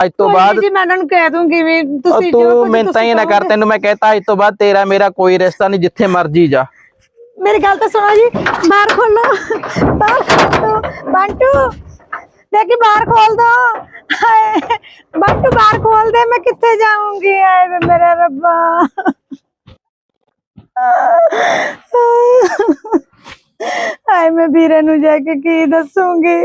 ਅੱਜ ਤੋਂ ਬਾਅਦ ਜੀ ਮੈਂ ਉਹਨਾਂ ਨੂੰ ਕਹਿ ਦੂੰਗੀ ਵੀ ਤੁਸੀਂ ਜੋ ਤੂੰ ਮਿੰਤਾ ਹੀ ਨਾ ਕਰ। ਤੈਨੂੰ ਮੈਂ ਕਹਤਾ ਅੱਜ ਤੋਂ ਬਾਅਦ ਤੇਰਾ ਮੇਰਾ ਕੋਈ ਰਿਸ਼ਤਾ ਨਹੀਂ ਜਿੱਥੇ ਮਰਜ਼ੀ ਜਾ। ਮੇਰੀ ਗੱਲ ਤਾਂ ਸੁਣੋ ਜੀ ਬਾਹਰ ਖੋਲੋ। ਬਾਹਰ ਖੋਲੋ। ਬੰਟੂ ਦੇਖੀ ਬਾਹਰ ਖੋਲ ਦੋ। ਹਾਏ ਬੰਟੂ ਬਾਹਰ ਖੋਲ ਦੇ ਮੈਂ ਕਿੱਥੇ ਜਾਊਂਗੀ? ਹਾਏ ਵੇ ਮੇਰੇ ਰੱਬਾ। ਹਾਏ ਮੈਂ ਵੀਰੇ ਨੂੰ ਜਾ ਕੇ ਕੀ ਦੱਸੂਗੀ?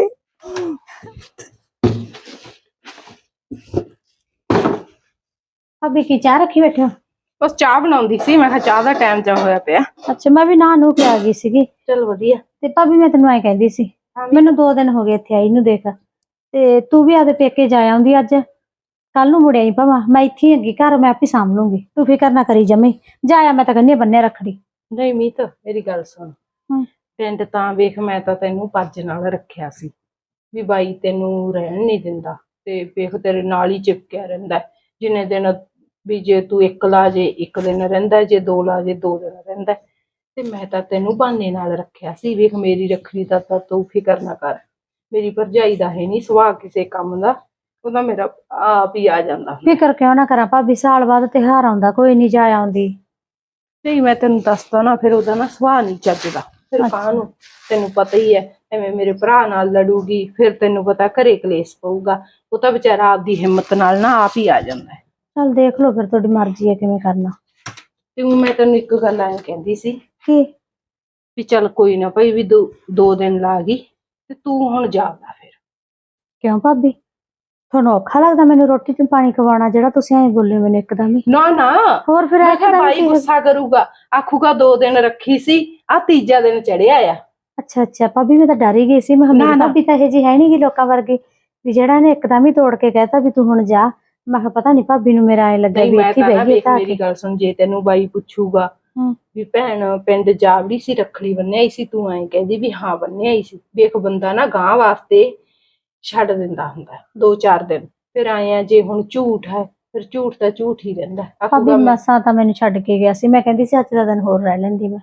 ਅਭੀ ਕੀ ਚਾਹ ਰੱਖੀ ਬੈਠੇ ਹੋ? ਬਸ ਚਾਹ ਬਣਾਉਂਦੀ ਸੀ ਮੈਂ ਕਿਹਾ ਚਾਹ ਦਾ ਟਾਈਮ ਜਾ ਹੋਇਆ ਪਿਆ। ਅੱਛਾ ਮੈਂ ਵੀ ਨਾ ਨੂੰ ਕੇ ਆ ਗਈ ਸੀਗੀ। ਚਲ ਵਧੀਆ। ਤੇ ਭਾਬੀ ਮੈਂ ਤੈਨੂੰ ਐ ਕਹਿੰਦੀ ਸੀ ਮੈਨੂੰ ਦੋ ਦਿਨ ਹੋ ਗਏ ਇੱਥੇ ਆਈ ਨੂੰ ਦੇਖ। ਤੇ ਤੂੰ ਵੀ ਆਦੇ ਪੇਕੇ ਜਾ ਆਉਂਦੀ ਅੱਜ। ਕੱਲ ਨੂੰ ਮੁੜਿਆ ਹੀ ਭਾਵਾਂ। ਮੈਂ ਇੱਥੇ ਹੀ ਹੈਗੀ ਘਰ ਮੈਂ ਆਪੇ ਸਾਂਭ ਲੂੰਗੀ। ਤੂੰ ਫਿਕਰ ਨਾ ਕਰੀ ਜਮੇ। ਜਾਇਆ ਮੈਂ ਤਾਂ ਕੰਨੇ ਬੰਨੇ ਰੱਖੜੀ। ਨਹੀਂ ਮੀਤ ਮੇਰੀ ਗੱਲ ਸੁਣ। ਪਿੰਡ ਤਾਂ ਵੇਖ ਮੈਂ ਤਾਂ ਤੈਨੂੰ ਪੱਜ ਨਾਲ ਰੱਖਿਆ ਸੀ। ਵੀ ਬਾਈ ਤੈਨੂੰ ਰਹਿਣ ਨਹੀਂ ਦਿੰਦਾ। ਤੇ ਵੇਖ ਤੇਰੇ ਨਾਲ ਹੀ ਚਿਪਕਿਆ ਰਹਿੰਦਾ ਹੈ। ਜਿੰਨੇ ਦਿਨ ਵੀ ਜੇ ਤੂੰ ਇੱਕ ਲਾ ਜੇ ਇੱਕ ਦਿਨ ਰਹਿੰਦਾ ਹੈ, ਜੇ ਦੋ ਲਾ ਜੇ ਦੋ ਦਿਨ ਰਹਿੰਦਾ ਹੈ। ਤੇ ਮੈਂ ਤਾਂ ਤੈਨੂੰ ਬਹਾਨੇ ਨਾਲ ਰੱਖਿਆ ਸੀ ਵੇਖ ਮੇਰੀ ਰੱਖੜੀ ਦਾ ਤਾਂ ਤੂੰ ਫਿਕਰ ਨਾ ਕਰ ਮੇਰੀ ਭਰਜਾਈ ਦਾ ਹੈ ਨਹੀਂ ਸੁਭਾਅ ਕਿਸੇ ਕੰਮ ਦਾ ਉਹਦਾ ਮੇਰਾ ਆਪ ਹੀ ਆ ਜਾਂਦਾ ਫਿਕਰ ਕਿਉਂ ਨਾ ਕਰਾਂ ਭਾਬੀ ਸਾਲ ਬਾਅਦ ਤਿਉਹਾਰ ਆਉਂਦਾ ਕੋਈ ਨਹੀਂ ਜਾ ਆਉਂਦੀ ਨਹੀਂ ਮੈਂ ਤੈਨੂੰ ਦੱਸਦਾ ਨਾ ਫਿਰ ਉਹਦਾ ਨਾ ਸੁਭਾਅ ਨਹੀਂ ਚੱਜਦਾ ਫਿਰ ਅੱਛਾ। ਕਾਹਨੂੰ ਤੈਨੂੰ ਪਤਾ ਹੀ ਹੈ ਐਵੇਂ ਮੇਰੇ ਭਰਾ ਨਾਲ ਲੜੂਗੀ ਫਿਰ ਤੈਨੂੰ ਪਤਾ ਘਰੇ ਕਲੇਸ਼ ਪਊਗਾ। ਉਹ ਤਾਂ ਵਿਚਾਰਾ ਆਪਦੀ ਹਿੰਮਤ ਨਾਲ ਨਾ ਆਪ ਹੀ ਆ ਜਾਂਦਾ ਹੈ। ਚੱਲ ਦੇਖ ਲਓ ਫਿਰ ਤੁਹਾਡੀ ਮਰਜ਼ੀ ਹੈ ਕਿਵੇਂ ਕਰਨਾ। ਤੇ ਊਂ ਮੈਂ ਤੈਨੂੰ ਇੱਕ ਗੱਲ ਐਂ ਕਹਿੰਦੀ ਸੀ ਕੀ? ਵੀ ਚੱਲ ਕੋਈ ਨਾ ਭਾਈ ਵੀ ਦੋ ਦੋ ਦਿਨ ਲਾ ਗਈ ਤੇ ਤੂੰ ਹੁਣ ਜਾਵਦਾ ਫਿਰ। ਕਿਉਂ ਭਾਬੀ? ਤੁਹਾਨੂੰ ਔਖਾ ਲੱਗਦਾ ਮੈਨੂੰ ਰੋਟੀ ਤੇ ਪਾਣੀ ਖਵਾਉਣਾ ਜਿਹੜਾ ਤੁਸੀਂ ਐਂ ਬੋਲੇ ਮੈਨੂੰ ਇੱਕਦਮ ਹੀ। ਨਾ ਨਾ। ਹੋਰ ਫਿਰ ਮੈਂ ਐ ਕਿਹਾ ਕਰਾਂ ਭਾਈ ਗੁੱਸਾ ਕਰੂਗਾ। ਆਖੂਗਾ ਦੋ ਦਿਨ ਰੱਖੀ ਸੀ ਆ ਤੀਜਾ ਦਿਨ ਚੜਿਆ ਆ। ਅੱਛਾ ਅੱਛਾ। ਭਾਬੀ ਮੈਂ ਤਾਂ ਡਰ ਹੀ ਗਈ ਸੀ। ਮੈਂ ਨਾ, ਮੇਰੀ ਨਾ। ਭਾਬੀ ਤਾਂ ਇਹ ਜੀ ਹੈ ਨਹੀਂ ਗੀ ਲੋਕਾਂ ਵਰਗੀ। ਵੀ ਜਿਹੜਾ ਨੇ ਇੱਕਦਮ ਹੀ ਤੋੜ ਕੇ ਕਹਿਤਾ ਵੀ ਤੂੰ ਹੁਣ ਜਾ। ਮੈਂ ਕਿਹਾ ਪਤਾ ਨਹੀਂ ਭਾਬੀ ਨੂੰ ਮੇਰਾ ਐ ਲੱਗਾ ਨਹੀਂ ਵੀ ਮੈਂ ਇੱਥੇ ਤਾਂ ਨਾ ਬਹਿ ਗਈ ਵੇਖ ਤਾਂ ਮੇਰੀ ਗੱਲ ਸੁਣ ਜੇ ਤੈਨੂੰ ਬਾਈ ਪੁੱਛੂਗਾ ਹਮ। ਵੀ ਭੈਣ ਪਿੰਡ ਜਾਵੜੀ ਸੀ ਰੱਖੜੀ ਬੰਨਿਆ ਆਈ ਸੀ ਤੂੰ ਐਂ ਕਹਿੰਦੀ ਵੀ ਹਾਂ ਬੰਨਿਆ ਆਈ ਸੀ। ਵੇਖ ਬੰਦਾ ਨਾ ਗਾਂ ਵਾਸਤੇ ਛੱਡ ਦਿੰਦਾ ਹੁੰਦਾ ਹੈ, ਦੋ ਚਾਰ ਦਿਨ। ਫਿਰ ਆਏ ਆ ਜੇ ਹੁਣ ਝੂਠ ਹੈ ਫਿਰ ਝੂਠ ਤਾਂ ਝੂਠ ਹੀ ਰਹਿੰਦਾ ਹੈ। ਭਾਬੀ ਮੈਂ ਮਸਾਂ ਤਾਂ ਮੈਨੂੰ ਛੱਡ ਕੇ ਗਿਆ ਸੀ। ਮੈਂ ਕਹਿੰਦੀ ਸੀ ਅੱਜ ਦਾ ਦਿਨ ਹੋਰ ਰਹਿ ਲੈਂਦੀ ਮੈਂ।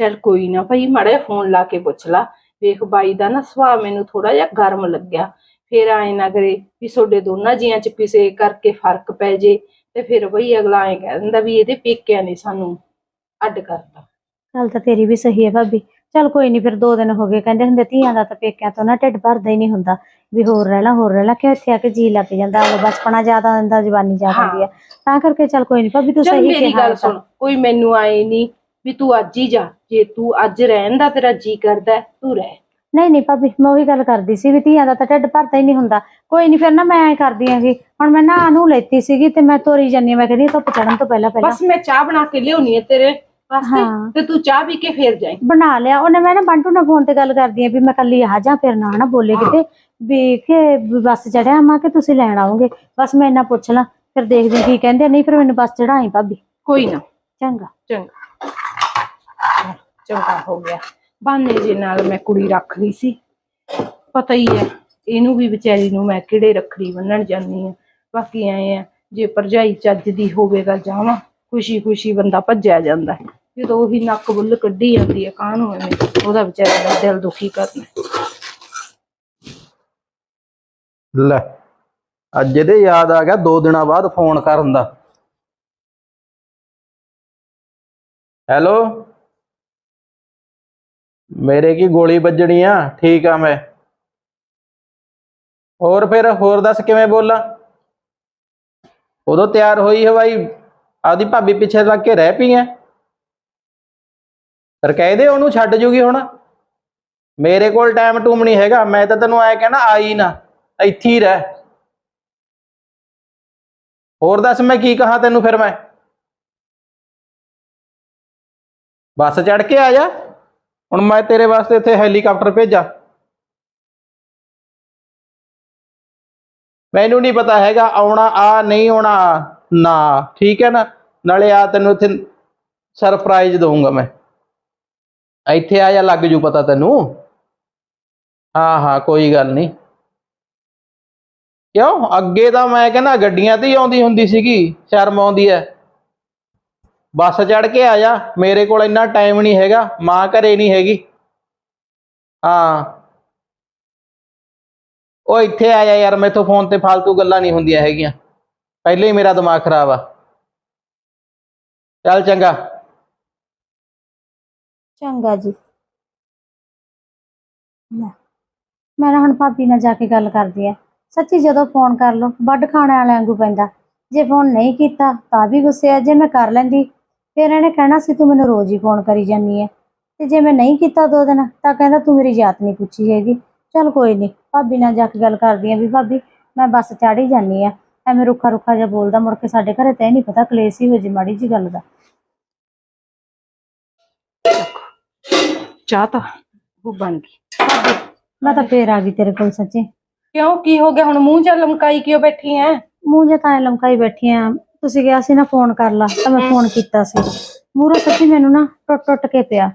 ਚੱਲ ਕੋਈ ਨਾ ਭਾਈ ਮਾੜਾ ਫੋਨ ਲਾ ਕੇ ਪੁੱਛ ਲਾ। ਵੇਖ ਬਾਈ ਦਾ ਨਾ ਸੁਭਾਅ ਮੈਨੂੰ ਥੋੜਾ ਜਿਹਾ ਗਰਮ ਲੱਗਿਆ। ਫਿਰ ਆਏ ਨਾ ਕਰੇ ਵੀ ਤੁਹਾਡੇ ਦੋਨਾਂ ਜੀਆਂ ਚ ਕਿਸੇ ਕਰਕੇ ਫ਼ਰਕ ਪੈ ਜੇ ਤੇ ਫਿਰ ਬਈ ਅਗਲਾ ਐਂ ਕਹਿ ਦਿੰਦਾ ਵੀ ਇਹਦੇ ਪੇਕਿਆਂ ਨੇ ਸਾਨੂੰ ਅੱਡ ਕਰਤਾ। ਗੱਲ ਤਾਂ ਤੇਰੀ ਵੀ ਸਹੀ ਹੈ ਭਾਬੀ। ਚੱਲ ਕੋਈ ਨਹੀਂ ਫਿਰ ਦੋ ਦਿਨ ਹੋ ਗਏ। ਕਹਿੰਦੇ ਹੁੰਦੇ ਧੀਆਂ ਦਾ ਤਾਂ ਪੇਕਿਆਂ ਤੋਂ ਨਾ ਢਿੱਡ ਭਰਦਾ ਹੀ ਨਹੀਂ ਹੁੰਦਾ। ਵੀ ਹੋਰ ਰਹਿ ਲਾ ਹੋਰ ਰਹਿ ਲਾ ਕਿ ਇੱਥੇ ਆ ਕੇ ਜੀ ਲੱਗ ਜਾਂਦਾ? ਉਹ ਬਚਪਨਾ ਜ਼ਿਆਦਾ ਹੁੰਦਾ ਜਵਾਨੀ ਜ਼ਿਆਦਾ ਹੁੰਦੀ ਹੈ। ਤਾਂ ਕਰਕੇ ਚੱਲ ਕੋਈ ਨਹੀਂ ਭਾਬੀ ਤੂੰ ਸਹੀ ਮੇਰੀ ਕਿਹਾ ਗੱਲ ਹੈ ਤਾਂ। ਸੁਣ। ਕੋਈ ਮੈਨੂੰ ਆਏ ਨਹੀਂ ਵੀ ਤੂੰ ਅੱਜ ਹੀ ਜਾ। ਜੇ ਤੂੰ ਅੱਜ ਰਹਿਣ ਦਾ ਤੇਰਾ ਜੀ ਕਰਦਾ ਹੈ, ਤੂੰ ਰਹਿ। ਨਹੀਂ ਨਹੀਂ ਭਾਬੀ ਮੈਂ ਉਹੀ ਗੱਲ ਕਰਦੀ ਸੀ ਵੀ ਧੀਆਂ ਦਾ ਤਾਂ ਢਿੱਡ ਭਰਦਾ ਹੀ ਨਹੀਂ ਹੁੰਦਾ। ਕੋਈ ਨਹੀਂ ਫਿਰ ਨਾ ਮੈਂ ਐ ਕਰਦੀ ਆਂਗੀ ਹੁਣ ਮੈਂ ਨਾ ਨੂੰ ਲੈਤੀ ਸੀਗੀ ਤੇ ਮੈਂ ਤੋਰੀ ਜਾਨੀ ਮੈਂ ਕਹਿੰਦੀ ਧੁੱਪ ਚੜਨ ਤੋਂ ਪਹਿਲਾਂ ਪਹਿਲਾਂ। ਬਸ ਮੈਂ ਚਾਹ ਬਣਾ ਕੇ ਲਿਆਉਣੀ ਹੈ ਤੇਰੇ ਵਾਸਤੇ ਹਾਂ। ਤੇ ਤੂੰ ਚਾਹ ਪੀ ਕੇ ਫੇਰ ਜਾਈਂ। ਬਣਾ ਲਿਆ। ਉਹਨੇ ਮੈਂ ਨਾ ਬੰਟੂ ਨਾਲ ਫੋਨ ਤੇ ਗੱਲ ਕਰਦੀ ਆ ਵੀ ਮੈਂ ਕੱਲੀ ਆ ਜਾ ਫਿਰ ਨਾ ਨਾ ਬੋਲੇ ਕਿਤੇ। ਵੀ ਕਿ ਵੀ ਬੱਸ ਚੜਿਆ ਮਾ ਕਿ ਤੁਸੀਂ ਲੈਣ ਆਓਗੇ? ਬਸ ਮੈਂ ਇੰਨਾ ਪੁੱਛ ਲਾਂ ਫਿਰ ਦੇਖਦੀ ਕੀ ਕਹਿੰਦੇ ਆ, ਨਹੀਂ ਫਿਰ ਮੈਨੂੰ ਬੱਸ ਚੜਾਈ ਭਾਬੀ। ਕੋਈ ਨਾ। ਚੰਗਾ। ਚੰਗਾ। ਚੰਗਾ ਹੋ ਗਿਆ। ਬਾਨੇ ਜੀ ਨਾਲ ਮੈਂ ਕੁੜੀ ਰੱਖ ਲਈ ਸੀ। ਪਤਾ ਹੀ ਹੈ, ਇਹਨੂੰ ਵੀ ਵਿਚਾਰੀ ਨੂੰ ਮੈਂ ਕਿਹੜੇ ਰੱਖੜੀ ਬੰਨਣ ਜਾਨੀ ਆ ਬਾਕੀ ਆਏ ਆ ਜੇ ਭਰਜਾਈ ਚੱਜ ਦੀ ਹੋਵੇਗਾ ਜਾਵਾਂ ਖੁਸ਼ੀ ਖੁਸ਼ੀ ਬੰਦਾ ਭੱਜਿਆ ਜਾਂਦਾ ਜਦੋਂ ਉਹੀ ਨੱਕ ਬੁੱਲ ਕੱਢੀ ਜਾਂਦੀ ਹੈ ਕਾਹਨੂੰ ਐਵੇਂ, ਉਹਦਾ ਵਿਚਾਰੇ ਦਾ ਦਿਲ ਦੁਖੀ ਕਰਨਾ ਲੈ, ਅੱਜ ਇਹਦੇ ਯਾਦ ਆ ਗਿਆ, ਦੋ ਦਿਨਾਂ ਬਾਅਦ ਫੋਨ ਕਰਨ ਦਾ। ਹੈਲੋ? ਮੇਰੇ ਕੀ ਗੋਲੀ ਵੱਜਣੀ ਆ? ਠੀਕ ਆ ਮੈਂ। ਹੋਰ ਫਿਰ, ਹੋਰ ਦੱਸ ਕਿਵੇਂ ਬੋਲਾਂ? ਉਦੋਂ ਤਿਆਰ ਹੋਈ ਹਵਾਈ ਆਪਦੀ ਭਾਬੀ ਪਿੱਛੇ ਲੱਗ ਕੇ ਰਹਿ ਪਈ ਐ। ਫਿਰ ਕਹਿ ਦੇ ਉਹਨੂੰ ਛੱਡ ਜੂਗੀ ਹੁਣ। ਮੇਰੇ ਕੋਲ ਟਾਈਮ ਟੂਮ ਨਹੀਂ ਹੈਗਾ। ਮੈਂ ਤਾਂ ਤੈਨੂੰ ਐ ਕਹਿਣਾ, ਆਈ ਨਾ। ਇੱਥੇ ਹੀ ਰਹਿ। ਹੋਰ ਦੱਸ ਮੈਂ ਕੀ ਕਹਾ ਤੈਨੂੰ ਫਿਰ ਮੈਂ? ਬੱਸ ਚੜ ਕੇ ਆ ਜਾ। ਹੁਣ ਮੈਂ ਤੇਰੇ ਵਾਸਤੇ ਇੱਥੇ ਹੈਲੀਕਾਪਟਰ ਭੇਜਾ। ਮੈਨੂੰ ਨਹੀਂ ਪਤਾ ਹੈਗਾ ਆਉਣਾ ਆ, ਨਹੀਂ ਆਉਣਾ ਨਾ, ਠੀਕ ਹੈ ਨਾ? ਨਾਲੇ ਆ ਤੈਨੂੰ ਇੱਥੇ ਸਰਪ੍ਰਾਈਜ਼ ਦਊਂਗਾ ਮੈਂ। ਇੱਥੇ ਆ ਜਾ ਲੱਗ ਜੂ ਪਤਾ ਤੈਨੂੰ। ਹਾਂ ਹਾਂ, ਕੋਈ ਗੱਲ ਨਹੀਂ। ਕਿਉਂ? ਅੱਗੇ ਤਾਂ ਮੈਂ ਕਹਿੰਦਾ ਗੱਡੀਆਂ ਤੇ ਹੀ ਆਉਂਦੀ ਹੁੰਦੀ ਸੀਗੀ, ਸ਼ਰਮ ਆਉਂਦੀ ਹੈ। ਬੱਸ ਚੜ ਕੇ ਆ ਜਾ ਮੇਰੇ ਕੋਲ ਇੰਨਾ ਟਾਈਮ ਨਹੀਂ ਹੈਗਾ ਮਾਂ ਘਰੇ ਨਹੀਂ ਹੈਗੀ। ਹਾਂ। ਉਹ ਇੱਥੇ ਆ ਜਾ ਯਾਰ ਮੈਥੋਂ ਫੋਨ ਤੇ ਫालतू ਗੱਲਾਂ ਨਹੀਂ ਹੁੰਦੀਆਂ ਹੈਗੀਆਂ। ਪਹਿਲੇ ਹੀ ਮੇਰਾ ਦਿਮਾਗ ਖਰਾਬ ਆ। ਚੱਲ ਚੰਗਾ। ਚੰਗਾ ਜੀ। ਲੈ, ਮੈਂ ਨਾ ਹੁਣ ਭਾਬੀ ਨਾਲ ਜਾ ਕੇ ਗੱਲ ਕਰਦੀ ਆ। ਸੱਚੀ ਜਦੋਂ ਫੋਨ ਕਰ ਲਓ ਵੱਡ ਖਾਣ ਵਾਲਿਆਂ ਵਾਂਗੂ ਪੈਂਦਾ। ਜੇ ਫੋਨ ਨਹੀਂ ਕੀਤਾ ਤਾਂ ਵੀ ਗੁੱਸੇ ਆ। ਜੇ ਮੈਂ ਕਰ ਲੈਂਦੀ ਫਿਰ ਇਹਨੇ ਕਹਿਣਾ ਸੀ ਤੂੰ ਮੈਨੂੰ ਰੋਜ਼ ਹੀ ਫੋਨ ਕਰੀ ਜਾਂਦੀ ਹੈ ਤੇ ਜੇ ਮੈਂ ਨਹੀਂ ਕੀਤਾ ਦੋ ਦਿਨ ਤਾਂ ਕਹਿੰਦਾ ਤੂੰ ਮੇਰੀ ਜਾਤ ਨਹੀਂ ਪੁੱਛੀ ਹੈਗੀ। ਚਲ ਕੋਈ ਨਹੀਂ ਭਾਬੀ ਨਾਲ ਜਾ ਕੇ ਗੱਲ ਕਰਦੀ ਆ ਵੀ ਭਾਬੀ ਮੈਂ ਬੱਸ ਚੜ੍ਹ ਹੀ ਜਾਂਦੀ ਆ। ਐਵੇਂ ਰੁੱਖਾ ਰੁੱਖਾ ਜਿਹਾ ਬੋਲਦਾ ਮੁੜ ਕੇ ਸਾਡੇ ਘਰੇ ਤਾਂ ਇਹ ਨਹੀਂ ਪਤਾ ਕਲੇਸ਼ ਹੀ ਹੋ ਜੇ ਮਾੜੀ ਜੀ ਗੱਲ ਦਾ। ਚਾਹ ਤਾਂ ਉਹ ਬਣ ਗਈ। ਮੈਂ ਤਾਂ ਫੇਰ ਆ ਗਈ ਤੇਰੇ ਕੋਲ ਸੱਚੀ। ਕਿਉਂ ਕੀ ਹੋ ਗਿਆ? ਹੁਣ ਮੂੰਹ ਚ ਲਮਕਾਈ ਕਿਉਂ ਬੈਠੀ ਐ? ਮੂੰਹ ਜੇ ਤਾਂ ਲਮਕਾਈ ਬੈਠੀ ਆ। ਤੁਸੀਂ ਕਿਹਾ ਸੀ ਨਾ ਫੋਨ ਕਰ ਲਾ ਤਾਂ ਮੈਂ ਫੋਨ ਕੀਤਾ ਸੀ। ਮੂਹਰੋਂ ਸੱਚੀ ਮੈਨੂੰ ਨਾ ਟੁੱਟ ਟੁੱਟ ਕੇ ਪਿਆ।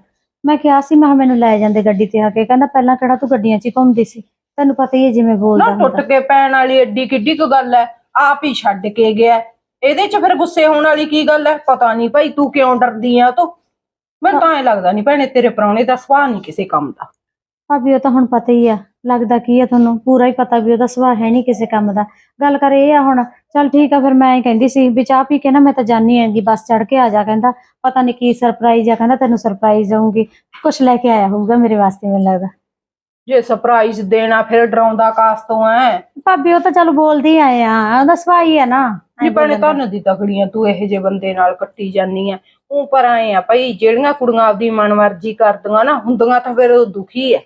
ਮੈਂ ਕਿਹਾ ਸੀ ਮੈਂ ਕਿਹਾ ਮੈਨੂੰ ਲੈ ਜਾਂਦੇ ਗੱਡੀ ਤੇ ਆ ਕੇ। ਕਹਿੰਦਾ ਪਹਿਲਾਂ ਕਿਹੜਾ ਤੂੰ ਗੱਡੀਆਂ 'ਚ ਹੀ ਘੁੰਮਦੀ ਸੀ? ਤੈਨੂੰ ਪਤਾ ਹੀ ਹੈ ਜਿਵੇਂ ਬੋਲਦਾ ਨਾ ਟੁੱਟ ਹੁੰਦਾ। ਕੇ ਪੈਣ ਵਾਲੀ ਏਡੀ ਕਿੱਡੀ ਕੁ ਗੱਲ ਐ। ਆਪ ਹੀ ਛੱਡ ਕੇ ਗਿਆ। ਇਹਦੇ ਚ ਫਿਰ ਗੁੱਸੇ ਹੋਣ ਵਾਲੀ ਕੀ ਗੱਲ ਐ? ਪਤਾ ਨਹੀਂ ਭਾਈ ਤੂੰ ਕਿਉਂ ਡਰਦੀ ਆ ਤੂੰ? ਮੈਨੂੰ ਤਾਂ ਐ ਲੱਗਦਾ ਨਹੀਂ ਭੈਣੇ ਤੇਰੇ ਪ੍ਰਾਹੁਣੇ ਦਾ ਸੁਭਾਅ ਨਹੀਂ ਕਿਸੇ ਕੰਮ ਦਾ। ਭਾਬੀ ਉਹ ਤਾਂ ਹੁਣ ਪਤਾ ਹੀ ਆ। ਲੱਗਦਾ ਕੀ ਆ ਤੁਹਾਨੂੰ? ਪੂਰਾ ਹੀ ਪਤਾ ਵੀ ਉਹਦਾ ਸੁਭਾਅ ਹੈ ਨਹੀਂ ਕਿਸੇ ਕੰਮ ਦਾ। ਗੱਲ ਕਰ ਇਹ ਆ ਹੁਣ ਚੱਲ ਠੀਕ ਆ ਫਿਰ ਮੈਂ ਇਹ ਕਹਿੰਦੀ ਸੀ ਵੀ ਚਾਹ ਪੀ ਕੇ ਨਾ ਮੈਂ ਤਾਂ ਜਾਣੀ ਆਂਗੀ ਬੱਸ ਚੜ ਕੇ ਆ ਜਾ ਕਹਿੰਦਾ। ਪਤਾ ਨਹੀਂ ਕੀ ਸਰਪ੍ਰਾਈਜ਼ ਆ ਕਹਿੰਦਾ ਤੈਨੂੰ ਸਰਪ੍ਰਾਈਜ਼ ਦਊਂਗੀ ਕੁਛ ਲੈ ਕੇ ਆਇਆ ਹੋਊਗਾ ਮੇਰੇ ਵਾਸਤੇ ਮੈਨੂੰ ਲੱਗਦਾ। ਜੇ ਸਰਪ੍ਰਾਈਜ਼ ਦੇਣਾ ਫਿਰ ਡਰਾਉਂਦਾ ਕਾਸ ਤੋਂ ਐ? ਭਾਬੀ ਉਹ ਤਾਂ ਚੱਲ ਬੋਲਦੀ ਆਏ ਆ ਉਹਦਾ ਸੁਭਾਅ ਹੀ ਆ ਨਾ। ਨਹੀਂ ਭੈਣੇ ਤੁਹਾਨੂੰ ਦੀ ਤਕੜੀਆਂ ਤੂੰ ਇਹੋ ਜਿਹੇ ਬੰਦੇ ਨਾਲ ਕੱਟੀ ਜਾਨੀ ਆ ਉਹ ਪਰ ਆਏ ਆ ਭਾਈ ਜਿਹੜੀਆਂ ਕੁੜੀਆਂ ਆਪਦੀ ਮਨਮਰਜ਼ੀ ਕਰਦੀਆਂ ਨਾ ਹੁੰਦੀਆਂ ਤਾਂ ਫਿਰ ਉਹ ਦੁਖੀ ਐ।